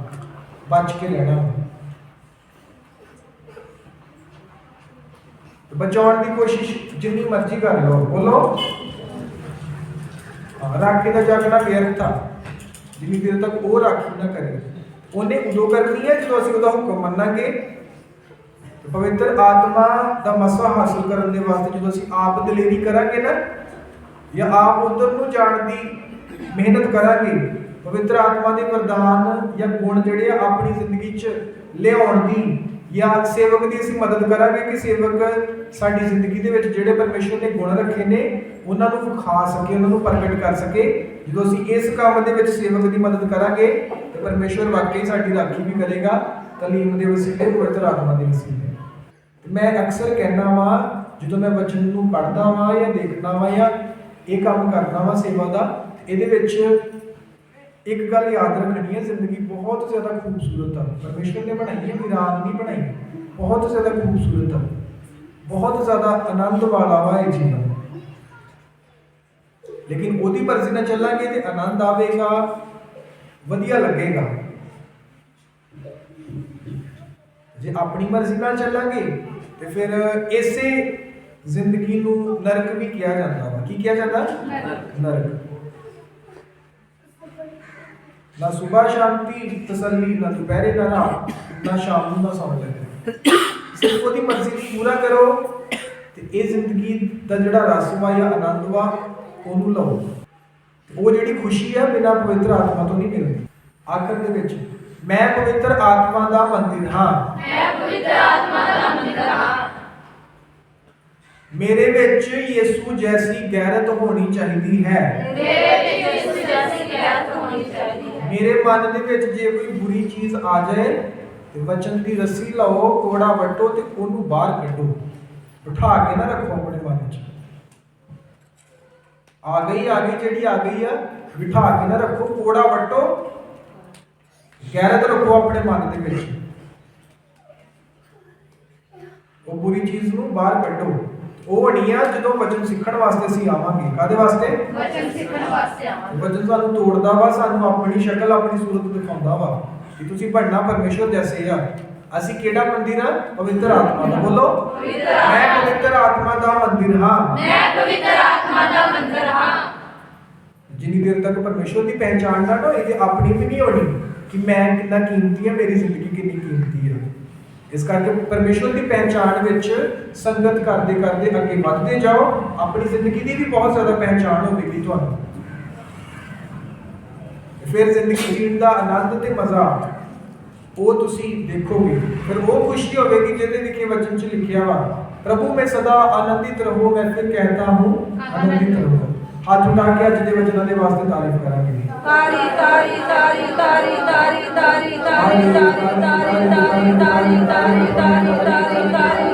ਬਚ ਕੇ ਰਹਿਣਾ ਵਾ। ਬਚਾਉਣ ਦੀ ਕੋਸ਼ਿਸ਼ ਜਿੰਨੀ ਮਰਜ਼ੀ ਕਰ ਲਓ, ਬੋਲੋ। ਰਾਖੀ ਦਾ ਜਾਗਣਾ ਵਿਅਰਥ ਆ। ਜਿੰਨੀ ਦੇਰ ਤੱਕ ਉਹ ਰਾਖੀ ਨਾ ਕਰੇ। ਉਹਨੇ ਉਦੋਂ ਕਰਨੀ ਹੈ ਜਦੋਂ ਅਸੀਂ ਉਹਦਾ ਹੁਕਮ ਮੰਨਾਂਗੇ। ਪਵਿੱਤਰ ਆਤਮਾ ਦਾ ਮਸਵਾ ਹਾਸਲ ਕਰਨ ਦੇ ਵਾਸਤੇ ਜਦੋਂ ਅਸੀਂ ਆਪ ਦਲੇਰੀ ਕਰਾਂਗੇ ਨਾ ਜਾਂ ਆਪ ਉਧਰ ਨੂੰ ਜਾਣ ਦੀ ਮਿਹਨਤ ਕਰਾਂਗੇ, ਪਵਿੱਤਰ ਆਤਮਾ ਦੇ ਵਰਦਾਨ ਜਾਂ ਗੁਣ ਜਿਹੜੇ ਆ ਆਪਣੀ ਜ਼ਿੰਦਗੀ 'ਚ ਲਿਆਉਣ ਦੀ ਜਾਂ ਸੇਵਕ ਦੀ ਅਸੀਂ ਮਦਦ ਕਰਾਂਗੇ ਕਿ ਸੇਵਕ ਸਾਡੀ ਜ਼ਿੰਦਗੀ ਦੇ ਵਿੱਚ ਜਿਹੜੇ ਪਰਮੇਸ਼ਰ ਨੇ ਗੁਣ ਰੱਖੇ ਨੇ, ਉਹਨਾਂ ਨੂੰ ਵਿਖਾ ਸਕੇ, ਉਹਨਾਂ ਨੂੰ ਪ੍ਰਗਟ ਕਰ ਸਕੇ। ਜਦੋਂ ਅਸੀਂ ਇਸ ਕੰਮ ਦੇ ਵਿੱਚ ਸੇਵਕ ਦੀ ਮਦਦ ਕਰਾਂਗੇ, ਤੇ ਪਰਮੇਸ਼ਰ ਵਾਕਈ ਸਾਡੀ ਰਾਖੀ ਵੀ ਕਰੇਗਾ। ਤਲੀਮ ਦੇ ਵਸੀਲੇ, ਪਵਿੱਤਰ ਆਤਮਾ ਦੇ ਵਸੀਲੇ। ਮੈਂ ਅਕਸਰ ਕਹਿਣਾ ਵਾਂ, ਜਦੋਂ ਮੈਂ ਵਚਨ ਨੂੰ ਪੜ੍ਹਦਾ ਵਾਂ ਜਾਂ ਦੇਖਦਾ ਵਾਂ ਜਾਂ ਇਹ ਕੰਮ ਕਰਨਾ ਵਾ ਸੇਵਾ ਦਾ, ਇਹਦੇ ਵਿੱਚ ਇੱਕ ਗੱਲ ਯਾਦ ਰੱਖਣੀ ਹੈ, ਜ਼ਿੰਦਗੀ ਬਹੁਤ ਜ਼ਿਆਦਾ ਖੂਬਸੂਰਤ ਆ। ਪਰਮੇਸ਼ਰ ਨੇ ਬਣਾਈ ਹੈ ਵਿਰਾਨ ਨਹੀਂ ਬਣਾਈ, ਬਹੁਤ ਜ਼ਿਆਦਾ ਖੂਬਸੂਰਤ ਆ। ਬਹੁਤ ਜ਼ਿਆਦਾ ਆਨੰਦ ਵਾਲਾ ਵਾ ਇਹ ਜੀਵਨ। ਲੇਕਿਨ ਉਹਦੀ ਮਰਜ਼ੀ ਨਾਲ ਚੱਲਾਂਗੇ ਤੇ ਆਨੰਦ ਆਵੇਗਾ, ਵਧੀਆ ਲੱਗੇਗਾ। ਜੇ ਆਪਣੀ ਮਰਜ਼ੀ ਨਾਲ ਚੱਲਾਂਗੇ, ਤੇ ਫਿਰ ਇਸੇ ਜ਼ਿੰਦਗੀ ਨੂੰ ਨਰਕ ਵੀ ਕਿਹਾ ਜਾਂਦਾ ਵਾ। ਕੀ ਕਿਹਾ ਜਾਂਦਾ? ਨਰਕ। ਨਾ ਸਵੇਰ ਸ਼ਾਂਤੀ ਤਸੱਲੀ ਨਾ ਦੁਪਹਿਰੇ ਨਾ ਰਾਤ ਨਾ ਸ਼ਾਮ ਨੂੰ ਨਾ ਸੌਣ ਲੱਗੇ। ਸਿਰਫ ਉਹਦੀ ਮਰਜ਼ੀ ਨੂੰ ਪੂਰਾ ਕਰੋ ਤੇ ਇਹ ਜ਼ਿੰਦਗੀ ਦਾ ਜਿਹੜਾ ਰਸ ਵਾ ਜਾਂ ਆਨੰਦ ਵਾ ਉਹਨੂੰ ਲਓ। ਉਹ ਜਿਹੜੀ ਖੁਸ਼ੀ ਹੈ ਬਿਨਾਂ ਪਵਿੱਤਰ ਆਤਮਾ ਤੋਂ ਨਹੀਂ ਮਿਲਦੀ। ਆਖਰ ਦੇ ਵਿੱਚ ਮੈਂ ਪਵਿੱਤਰ ਆਤਮਾ ਦਾ ਮੰਦਿਰ ਹਾਂ। ਮੈਂ ਪਵਿੱਤਰ ਆਤਮਾ ਦਾ ਮੰਦਿਰ ਹਾਂ। ਮੇਰੇ ਵਿੱਚ ਯਿਸੂ ਜੈਸੀ ਗੈਰਤ ਹੋਣੀ ਚਾਹੀਦੀ ਹੈ। ਮੇਰੇ ਵਿੱਚ ਇਸ ਜੈਸੀ ਗਿਆਤ ਹੋਣੀ ਚਾਹੀਦੀ ਹੈ। ਮੇਰੇ ਮਨ ਦੇ ਵਿੱਚ ਜੇ ਕੋਈ ਬੁਰੀ ਚੀਜ਼ ਆ ਜਾਏ ਤੇ ਵਚਨ ਦੀ ਰੱਸੀ ਲਓ ਕੋੜਾ ਵੱਟੋ ਤੇ ਉਹਨੂੰ ਬਾਹਰ ਕੱਢੋ। ਉਠਾ ਕੇ ਨਾ ਰੱਖੋ ਆਪਣੇ ਮਨ 'ਚ ਆ ਗਈ ਆ ਗਈ ਜਿਹੜੀ ਆ ਗਈ ਆ ਬਿਠਾ ਕੇ ਨਾ ਰੱਖੋ ਕੋੜਾ ਵੱਟੋ। ਗੈਰਤ ਰੱਖੋ ਆਪਣੇ ਮਨ ਦੇ ਵਿੱਚ। ਉਹ ਬੁਰੀ ਚੀਜ਼ ਨੂੰ ਬਾਹਰ ਕੱਢੋ। ਉਹ ਨਹੀਂ ਆ ਜਦੋਂ ਵਚਨ ਸਿੱਖਣ ਵਾਸਤੇ ਅਸੀਂ ਆਵਾਂਗੇ। ਕਾਦੇ ਵਾਸਤੇ? ਵਚਨ ਸਿੱਖਣ ਵਾਸਤੇ ਆਵਾਂਗੇ। ਵਚਨ ਸਾਨੂੰ ਤੋੜਦਾ ਵਾ ਸਾਨੂੰ ਆਪਣੀ ਸ਼ਕਲ ਆਪਣੀ ਸੂਰਤ ਦਿਖਾਉਂਦਾ ਵਾ ਕਿ ਤੁਸੀਂ ਬਣਨਾ ਪਰਮੇਸ਼ਵਰ ਜੈਸੇ ਆ। ਅਸੀਂ ਕਿਹੜਾ ਮੰਦਿਰ ਆ? ਪਵਿੱਤਰ ਆਤਮਾ ਦਾ। ਬੋਲੋ। ਪਵਿੱਤਰ ਮੈਂ। ਪਵਿੱਤਰ ਆਤਮਾ ਦਾ ਮੰਦਿਰ ਹਾਂ। ਮੈਂ ਪਵਿੱਤਰ ਆਤਮਾ ਦਾ ਮੰਦਿਰ ਹਾਂ। ਜਿੰਨੀ ਦੇਰ ਤੱਕ ਪਰਮੇਸ਼ਵਰ ਦੀ ਪਹਿਚਾਣ ਨਾ ਹੋਏ ਤੇ ਆਪਣੀ ਵੀ ਨਹੀਂ ਹੋਣੀ ਕਿ ਮੈਂ ਕਿੰਨਾ ਕੀਮਤੀ ਆ ਮੇਰੀ ਜ਼ਿੰਦਗੀ ਕਿੰਨੀ ਇਸ ਕਰਕੇ ਪਰਮੇਸ਼ਵਰ ਦੀ ਪਹਿਚਾਣ ਵਿੱਚ ਸੰਗਤ ਕਰਦੇ ਕਰਦੇ ਅੱਗੇ ਵੱਧਦੇ ਜਾਓ। ਆਪਣੀ ਜ਼ਿੰਦਗੀ ਦੀ ਵੀ ਬਹੁਤ ਜ਼ਿਆਦਾ ਪਹਿਚਾਣ ਹੋਵੇਗੀ ਤੁਹਾਨੂੰ। ਫਿਰ ਜ਼ਿੰਦਗੀ ਜੀਣ ਦਾ ਆਨੰਦ ਤੇ ਮਜ਼ਾ ਉਹ ਤੁਸੀਂ ਦੇਖੋਗੇ। ਫਿਰ ਉਹ ਖੁਸ਼ੀ ਹੋਵੇਗੀ ਜਿਹਦੇ ਵਿਖੇ ਵਚਨ 'ਚ ਲਿਖਿਆ ਵਾ ਪ੍ਰਭੂ ਮੈਂ ਸਦਾ ਆਨੰਦਿਤ ਰਹੋ ਮੈਂ ਫਿਰ ਕਹਿਤਾ ਹੂੰ ਆਨੰਦਿਤ ਰਹੋ। ਹੱਥ ਉਠਾ ਕੇ ਅੱਜ ਦੇ ਵਚਨਾਂ ਦੇ ਵਾਸਤੇ ਤਾਰੀਫ ਕਰਾਂਗੇ ਤਾਰੀ ਤਾਰੀ ਤਾਰੀ ਤਾਰੀ ਤਾਰੀ ਤਾਰੀ ਤਾਰੀ ਤਾਰੀ ਤਾਰੀ ਤਾਰੀ ਤਾਰੀ ਤਾਰੀ ਤਾਰੀ ਤਾਰੀ ਤਾਰੀ